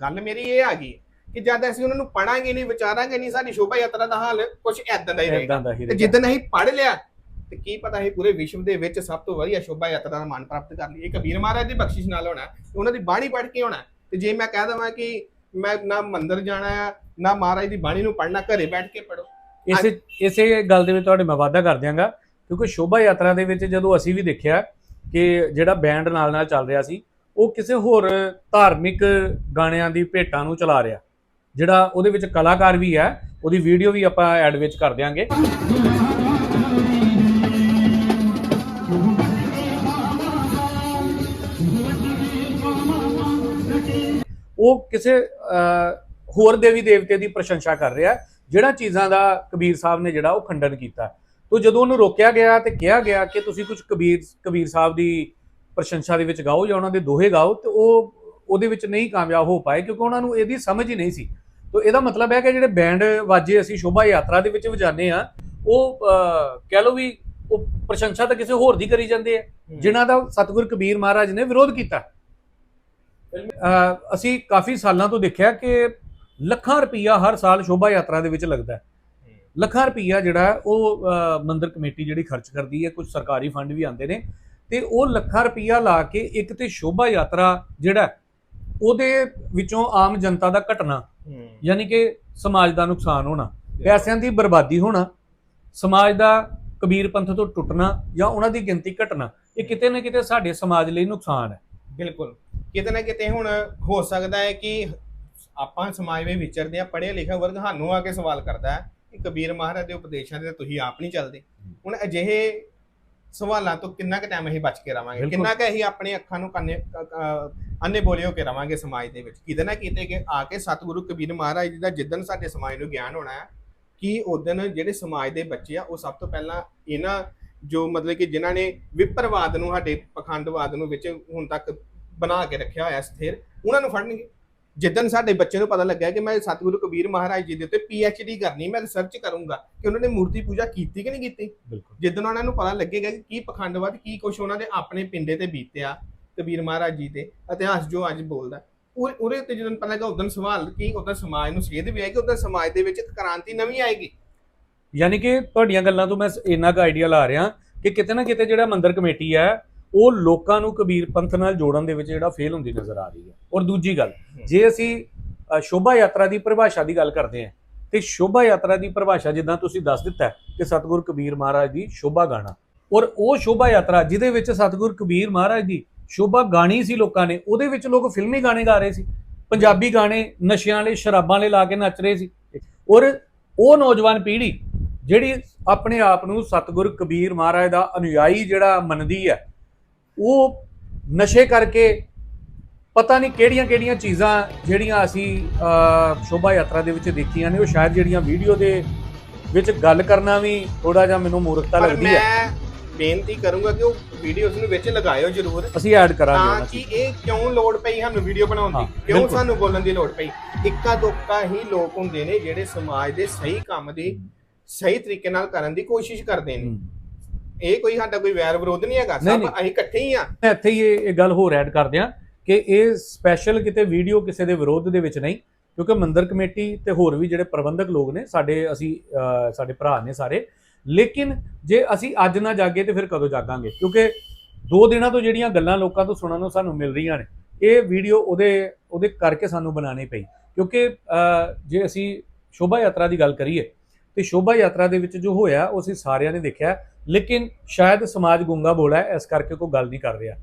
S2: ਗੱਲ ਮੇਰੀ ਇਹ ਆ ਗਈ। ਕਿ ਜਦ ਅਸੀਂ ਉਹਨਾਂ ਨੂੰ ਪੜਾਂਗੇ ਨਹੀਂ ਵਿਚਾਰਾਂਗੇ ਨਹੀਂ ਸਾਡੀ ਸ਼ੋਭਾ ਯਾਤਰਾ ਦਾ ਹਾਲ ਕੁਝ ਐਦਾਂ ਦਾ ਹੀ ਰਹੇਗਾ।
S1: ਇਦਾਂ ਦਾ ਹੀ
S2: ਤੇ
S1: ਰਹੇਗਾ।
S2: ਜਿੱਦਨ ਅਸੀਂ ਪੜ ਲਿਆ ਤੇ ਕੀ ਪਤਾ ਇਹ ਪੂਰੇ ਵਿਸ਼ਵ ਦੇ ਵਿੱਚ ਸਭ ਤੋਂ ਵਧੀਆ ਸ਼ੋਭਾ ਯਾਤਰਾ ਦਾ ਮਾਨ ਪ੍ਰਾਪਤ ਕਰ ਲਈ ਇਹ ਕਬੀਰ ਮਹਾਰਾਜ ਦੀ ਬਖਸ਼ਿਸ਼ ਨਾਲ ਹੋਣਾ ਉਹਨਾਂ ਦੀ ਬਾਣੀ ਪੜ੍ਹ ਕੇ ਹੋਣਾ। ਤੇ ਜੇ ਮੈਂ ਕਹਿ ਦਵਾਂ ਕਿ ਮੈਂ ਨਾ ਮੰਦਿਰ ਜਾਣਾ ਆ ਨਾ ਮਹਾਰਾਜ ਦੀ ਬਾਣੀ ਨੂੰ ਪੜ੍ਹਨਾ ਘਰੇ ਬੈਠ ਕੇ ਪੜੋ
S1: ਇਸੇ ਇਸੇ ਗੱਲ ਦੇ ਵਿੱਚ ਤੁਹਾਡੇ ਮੈਂ ਵਾਅਦਾ ਕਰ ਦਿਆਂਗਾ ਕਿਉਂਕਿ ਸ਼ੋਭਾ ਯਾਤਰਾ ਦੇ ਵਿੱਚ ਜਦੋਂ ਅਸੀਂ ਵੀ ਦੇਖਿਆ ਕਿ ਜਿਹੜਾ ਬੈਂਡ ਨਾਲ ਨਾਲ ਚੱਲ ਰਿਹਾ ਸੀ ਉਹ ਕਿਸੇ ਹੋਰ ਧਾਰਮਿਕ ਗਾਣਿਆਂ ਦੀ ਭੇਟਾਂ ਨੂੰ ਚਲਾ ਰਿਹਾ। ਜਿਹੜਾ ਉਹਦੇ ਵਿੱਚ ਕਲਾਕਾਰ ਵੀ ਹੈ ਉਹਦੀ ਵੀਡੀਓ ਵੀ ਆਪਾਂ ਐਡ ਵਿੱਚ ਕਰ ਦਿਆਂਗੇ। ਉਹ ਕਿਸੇ ਅਹ, ਹੋਰ ਦੇਵੀ ਦੇਵਤੇ ਦੀ ਪ੍ਰਸ਼ੰਸਾ ਕਰ ਰਿਹਾ ਜਿਹੜਾ ਚੀਜ਼ਾਂ ਦਾ ਕਬੀਰ ਸਾਹਿਬ ਨੇ ਜਿਹੜਾ ਉਹ ਖੰਡਨ ਕੀਤਾ। ਤੋ ਜਦੋਂ ਉਹਨੂੰ ਰੋਕਿਆ ਗਿਆ ਤੇ ਕਿਹਾ ਗਿਆ ਕਿ ਤੁਸੀਂ ਕੁਝ ਕਬੀਰ ਕਬੀਰ ਸਾਹਿਬ ਦੀ ਪ੍ਰਸ਼ੰਸਾ ਦੇ ਵਿੱਚ ਗਾਓ ਜਾਂ ਉਹਨਾਂ ਦੇ ਦੋਹੇ ਗਾਓ ਤੇ ਉਹ ਉਹਦੇ ਵਿੱਚ ਨਹੀਂ ਕਾਮਯਾਬ ਹੋ ਪਾਏ ਕਿਉਂਕਿ ਉਹਨਾਂ ਨੂੰ ਇਹਦੀ ਸਮਝ ਹੀ ਨਹੀਂ ਸੀ। ਤੋ ਇਹਦਾ ਮਤਲਬ ਹੈ ਕਿ ਜਿਹੜੇ ਬੈਂਡ ਵਾਜੇ ਅਸੀਂ ਸ਼ੋਭਾ ਯਾਤਰਾ ਦੇ ਵਿੱਚ ਵਜਾਉਂਦੇ ਆ ਉਹ ਕਹਿ ਲਓ ਵੀ ਉਹ ਪ੍ਰਸ਼ੰਸਾ ਤਾਂ ਕਿਸੇ ਹੋਰ ਦੀ ਕਰੀ ਜਾਂਦੇ ਆ ਜਿਨ੍ਹਾਂ ਦਾ ਸਤਿਗੁਰ ਕਬੀਰ ਮਹਾਰਾਜ ਨੇ ਵਿਰੋਧ ਕੀਤਾ। ਅਸੀਂ ਕਾਫੀ ਸਾਲਾਂ ਤੋਂ ਦੇਖਿਆ ਕਿ ਲੱਖਾਂ ਰੁਪਈਆ ਹਰ ਸਾਲ ਸ਼ੋਭਾ ਯਾਤਰਾ ਦੇ ਵਿੱਚ ਲੱਗਦਾ ਹੈ। ਲੱਖਾਂ ਰੁਪਈਆ ਜਿਹੜਾ ਉਹ ਮੰਦਿਰ ਕਮੇਟੀ ਜਿਹੜੀ ਖਰਚ ਕਰਦੀ ਹੈ ਕੁਝ ਸਰਕਾਰੀ ਫੰਡ ਵੀ ਆਉਂਦੇ ਨੇ ਤੇ ਉਹ ਲੱਖਾਂ ਰੁਪਈਆ ਲਾ ਕੇ ਇੱਕ ਤੇ ਸ਼ੋਭਾ ਯਾਤਰਾ ਜਿਹੜਾ ਉਹਦੇ ਵਿੱਚੋਂ ਆਮ ਜਨਤਾ ਦਾ ਘਟਣਾ ਯਾਨੀ ਕਿ ਸਮਾਜ ਦਾ ਨੁਕਸਾਨ ਹੋਣਾ ਪੈਸਿਆਂ ਦੀ ਬਰਬਾਦੀ ਹੋਣਾ ਸਮਾਜ ਦਾ ਕਬੀਰ ਪੰਥ ਤੋਂ ਟੁੱਟਣਾ ਜਾਂ ਉਹਨਾਂ ਦੀ ਗਿਣਤੀ ਘਟਣਾ ਇਹ ਕਿਤੇ ਨਾ ਕਿਤੇ ਸਾਡੇ ਸਮਾਜ ਲਈ ਨੁਕਸਾਨ ਹੈ।
S2: ਬਿਲਕੁਲ। ਕਿਤੇ ਨਾ ਕਿਤੇ ਹੁਣ ਹੋ ਸਕਦਾ ਹੈ ਕਿ ਆਪਾਂ ਸਮਾਜ ਵਿੱਚ ਵਿਚਰਦੇ ਆ ਪੜ੍ਹੇ ਲਿਖੇ ਵਰਗ ਸਾਨੂੰ ਆ ਕੇ ਸਵਾਲ ਕਰਦਾ ਹੈ ਕਿ ਕਬੀਰ ਮਹਾਰਾਜ ਦੇ ਉਪਦੇਸ਼ਾਂ ਦੇ ਤੁਸੀਂ ਆਪ ਨਹੀਂ ਚੱਲਦੇ। ਹੁਣ ਅਜਿਹੇ ਸਵਾਲਾਂ ਤੋਂ ਕਿੰਨਾ ਕੁ ਟਾਈਮ ਅਸੀਂ ਬਚ ਕੇ ਰਵਾਂਗੇ। ਕਿੰਨਾ ਕੁ ਅਸੀਂ ਆਪਣੇ ਅੱਖਾਂ ਨੂੰ ਕੰਨੇ ਅੰਨੇ ਬੋਲੇ ਹੋ ਕੇ ਰਵਾਂਗੇ ਸਮਾਜ ਦੇ ਵਿੱਚ। ਕਿਤੇ ਨਾ ਕਿਤੇ ਕਿ ਆ ਕੇ ਸਤਿਗੁਰੂ ਕਬੀਰ ਮਹਾਰਾਜ ਜੀ ਦਾ ਜਿੱਦਣ ਸਾਡੇ ਸਮਾਜ ਨੂੰ ਗਿਆਨ ਹੋਣਾ ਹੈ ਕਿ ਉਦਣ ਜਿਹੜੇ ਸਮਾਜ ਦੇ ਬੱਚੇ ਆ ਉਹ ਸਭ ਤੋਂ ਪਹਿਲਾਂ ਇਹਨਾਂ ਜੋ ਮਤਲਬ ਕਿ ਜਿਨ੍ਹਾਂ ਨੇ ਵਿਪਰਵਾਦ ਨੂੰ ਸਾਡੇ ਪਖੰਡਵਾਦ ਨੂੰ ਵਿੱਚ ਹੁਣ ਤੱਕ ਬਣਾ ਕੇ ਰੱਖਿਆ ਹੋਇਆ ਸਥਿਰ ਉਹਨਾਂ ਨੂੰ ਫੜਨਗੇ। ਜਿੱਦਣ ਸਾਡੇ ਬੱਚੇ ਨੂੰ ਪਤਾ ਲੱਗਾ ਕਿ ਮੈਂ ਸਤਿਗੁਰੂ ਕਬੀਰ ਮਹਾਰਾਜ ਜੀ ਦੇ ਉੱਤੇ ਪੀ ਐਚ ਡੀ ਕਰਨੀ ਮੈਂ ਰਿਸਰਚ ਕਰੂੰਗਾ ਕਿ ਉਹਨਾਂ ਨੇ ਮੂਰਤੀ ਪੂਜਾ ਕੀਤੀ ਕਿ ਨਹੀਂ ਕੀਤੀ? ਜਿੱਦਣ ਉਹਨਾਂ ਨੂੰ ਪਤਾ ਲੱਗੇਗਾ ਕਿ ਕੀ ਪਖੰਡਵਾਦ ਕੀ ਕੁਛ ਉਹਨਾਂ ਦੇ ਆਪਣੇ ਪਿੰਡੇ ਤੇ ਬੀਤਿਆ ਕਬੀਰ ਮਹਾਰਾਜ ਜੀ ਤੇ ਇਤਿਹਾਸ ਜੋ ਅੱਜ ਬੋਲਦਾ ਉਹ- ਉਹਦੇ ਤੇ ਜਦੋਂ ਪਤਾ ਲੱਗਾ ਉਦੋਂ ਸਵਾਲ ਕੀ ਉਦੋਂ ਸਮਾਜ ਨੂੰ ਸੇਧ ਵੀ ਆਏਗੀ ਉਦੋਂ ਸਮਾਜ ਦੇ ਵਿੱਚ ਇੱਕ ਕ੍ਰਾਂਤੀ ਨਵੀਂ ਆਏਗੀ।
S1: ਯਾਨੀ ਕਿ ਤੁਹਾਡੀਆਂ ਗੱਲਾਂ ਤੋਂ ਮੈਂ ਇੰਨਾ ਕੁ ਆਈਡੀਆ ਲਾ ਰਿਹਾ ਕਿ ਕਿਤੇ ਨਾ ਕਿਤੇ ਜਿਹੜਾ ਮੰਦਰ ਕਮੇਟੀ ਹੈ ਉਹ ਲੋਕਾਂ ਨੂੰ ਕਬੀਰ ਪੰਥ ਨਾਲ ਜੋੜਨ ਦੇ ਵਿੱਚ ਜਿਹੜਾ ਫੇਲ ਹੁੰਦੀ ਨਜ਼ਰ ਆ ਰਹੀ ਹੈ। ਔਰ ਦੂਜੀ ਗੱਲ ਜੇ ਅਸੀਂ ਸ਼ੋਭਾ ਯਾਤਰਾ ਦੀ ਪਰਿਭਾਸ਼ਾ ਦੀ ਗੱਲ ਕਰਦੇ ਹਾਂ ਤੇ ਸ਼ੋਭਾ ਯਾਤਰਾ ਦੀ ਪਰਿਭਾਸ਼ਾ ਜਿੱਦਾਂ ਤੁਸੀਂ ਦੱਸ ਦਿੱਤਾ ਕਿ ਸਤਿਗੁਰ ਕਬੀਰ ਮਹਾਰਾਜ ਦੀ ਸ਼ੋਭਾ ਗਾਣਾ। ਔਰ ਉਹ ਸ਼ੋਭਾ ਯਾਤਰਾ ਜਿਹਦੇ ਵਿੱਚ ਸਤਿਗੁਰ ਕਬੀਰ ਮਹਾਰਾਜ ਦੀ ਸ਼ੋਭਾ ਗਾਣੀ ਸੀ ਲੋਕਾਂ ਨੇ ਉਹਦੇ ਵਿੱਚ ਲੋਕ ਫਿਲਮੀ ਗਾਣੇ ਗਾ ਰਹੇ ਸੀ। ਪੰਜਾਬੀ ਗਾਣੇ ਨਸ਼ਿਆਂ ਵਾਲੇ ਸ਼ਰਾਬਾਂ ਵਾਲੇ ਲਾ ਕੇ ਨੱਚ ਰਹੇ ਸੀ। ਔਰ ਉਹ ਨੌਜਵਾਨ ਪੀੜ੍ਹੀ ਜਿਹੜੀ ਆਪਣੇ ਆਪ ਨੂੰ ਸਤਿਗੁਰ ਕਬੀਰ ਮਹਾਰਾਜ ਦਾ ਅਨੁਯਾਈ ਜਿਹੜਾ ਮੰਨਦੀ ਹੈ ਉਹ ਨਸ਼ੇ ਕਰਕੇ ਪਤਾ ਨਹੀਂ ਕਿਹੜੀਆਂ ਕਿਹੜੀਆਂ ਚੀਜ਼ਾਂ ਜਿਹੜੀਆਂ ਅਸੀਂ ਸ਼ੋਭਾ ਯਾਤਰਾ ਦੇ ਵਿੱਚ ਦੇਖੀਆਂ ਨੇ ਉਹ ਸ਼ਾਇਦ ਜਿਹੜੀਆਂ ਵੀਡੀਓ ਦੇ ਵਿੱਚ ਗੱਲ ਕਰਨਾ ਵੀ ਥੋੜਾ ਜਿਹਾ ਮੈਨੂੰ ਮੂਰਖਤਾ ਲੱਗਦੀ ਹੈ।
S2: ਬੇਨਤੀ ਕਰੂੰਗਾ ਕਿ ਉਹ ਵੀਡੀਓਜ਼ ਨੂੰ ਵਿੱਚ ਲਗਾਇਓ ਜ਼ਰੂਰ।
S1: ਅਸੀਂ ਐਡ ਕਰਾਂਗੇ
S2: ਤਾਂ
S1: ਉਹਨਾਂ
S2: ਕਿ ਇਹ ਕਿਉਂ ਲੋੜ ਪਈ ਸਾਨੂੰ ਵੀਡੀਓ ਬਣਾਉਣ
S1: ਹਾਂ,
S2: ਦੀ ਕਿਉਂ
S1: ਬਿਲਕੁਲ।
S2: ਸਾਨੂੰ ਬੋਲਣ ਦੀ ਲੋੜ ਪਈ? ਇੱਕਾ ਦੁੱਕਾ ਹੀ ਲੋਕ ਹੁੰਦੇ ਨੇ ਜਿਹੜੇ ਸਮਾਜ ਦੇ ਸਹੀ ਕੰਮ ਦੀ ਸਹੀ ਤਰੀਕੇ ਨਾਲ ਕਰਨ ਦੀ ਕੋਸ਼ਿਸ਼ ਕਰਦੇ ਨੇ। ਇਹ ਕੋਈ ਸਾਡਾ ਕੋਈ ਵੈਰ ਵਿਰੋਧ ਨਹੀਂ ਹੈਗਾ।
S1: ਨਹੀਂ,
S2: ਸਭ
S1: ਨਹੀਂ।
S2: ਅਸੀਂ ਇਕੱਠੇ ਹੀ ਆ
S1: ਮੈਂ ਇੱਥੇ ਹੀ ਇਹ ਇਹ ਗੱਲ ਹੋਰ ਐਡ ਕਰ ਦਿਆਂ ਕਿ ਇਹ ਸਪੈਸ਼ਲ ਕਿਤੇ ਵੀਡੀਓ ਕਿਸੇ ਦੇ ਵਿਰੋਧ ਦੇ ਵਿੱਚ ਨਹੀਂ ਕਿਉਂਕਿ ਮੰਦਰ ਕਮੇਟੀ ਤੇ ਹੋਰ ਵੀ ਜਿਹੜੇ ਪ੍ਰਬੰਧਕ ਲੋਕ ਨੇ ਸਾਡੇ ਅਸੀਂ ਅਹ, ਸਾਡੇ ਭਰਾ ਨੇ ਸਾਰੇ ਲੇਕਿਨ ਜੇ ਅਸੀਂ ਅੱਜ ਨਾ ਜਾਗੇ ਤੇ ਫਿਰ ਕਦੋਂ ਜਾਗਾਂਗੇ ਕਿਉਂਕਿ ਦੋ ਦਿਨਾਂ ਤੋਂ ਜਿਹੜੀਆਂ ਗੱਲਾਂ ਲੋਕਾਂ ਤੋਂ ਸੁਣਨ ਨੂੰ ਸਾਨੂੰ ਮਿਲ ਰਹੀਆਂ ਨੇ ਇਹ ਵੀਡੀਓ ਉਹਦੇ ਉਹਦੇ ਕਰਕੇ ਸਾਨੂੰ ਬਣਾਉਣੀ ਪਈ ਕਿਉਂਕਿ ਜੇ ਅਸੀਂ ਸ਼ੋਭਾ ਯਾਤਰਾ ਦੀ ਗੱਲ ਕਰੀਏ ਤੇ ਸ਼ੋਭਾ ਯਾਤਰਾ ਦੇ ਵਿੱਚ ਜੋ ਹੋਇਆ ਉਹ ਅਸੀਂ ਸਾਰਿਆਂ ਨੇ ਦੇਖਿਆ ਲੇਕਿਨ ਸ਼ਾਇਦ ਸਮਾਜ ਗੁੰਗਾ ਬੋਲਾ ਹੈ ਇਸ ਕਰਕੇ ਕੋਈ ਗੱਲ ਨਹੀਂ ਕਰ ਰਿਹਾ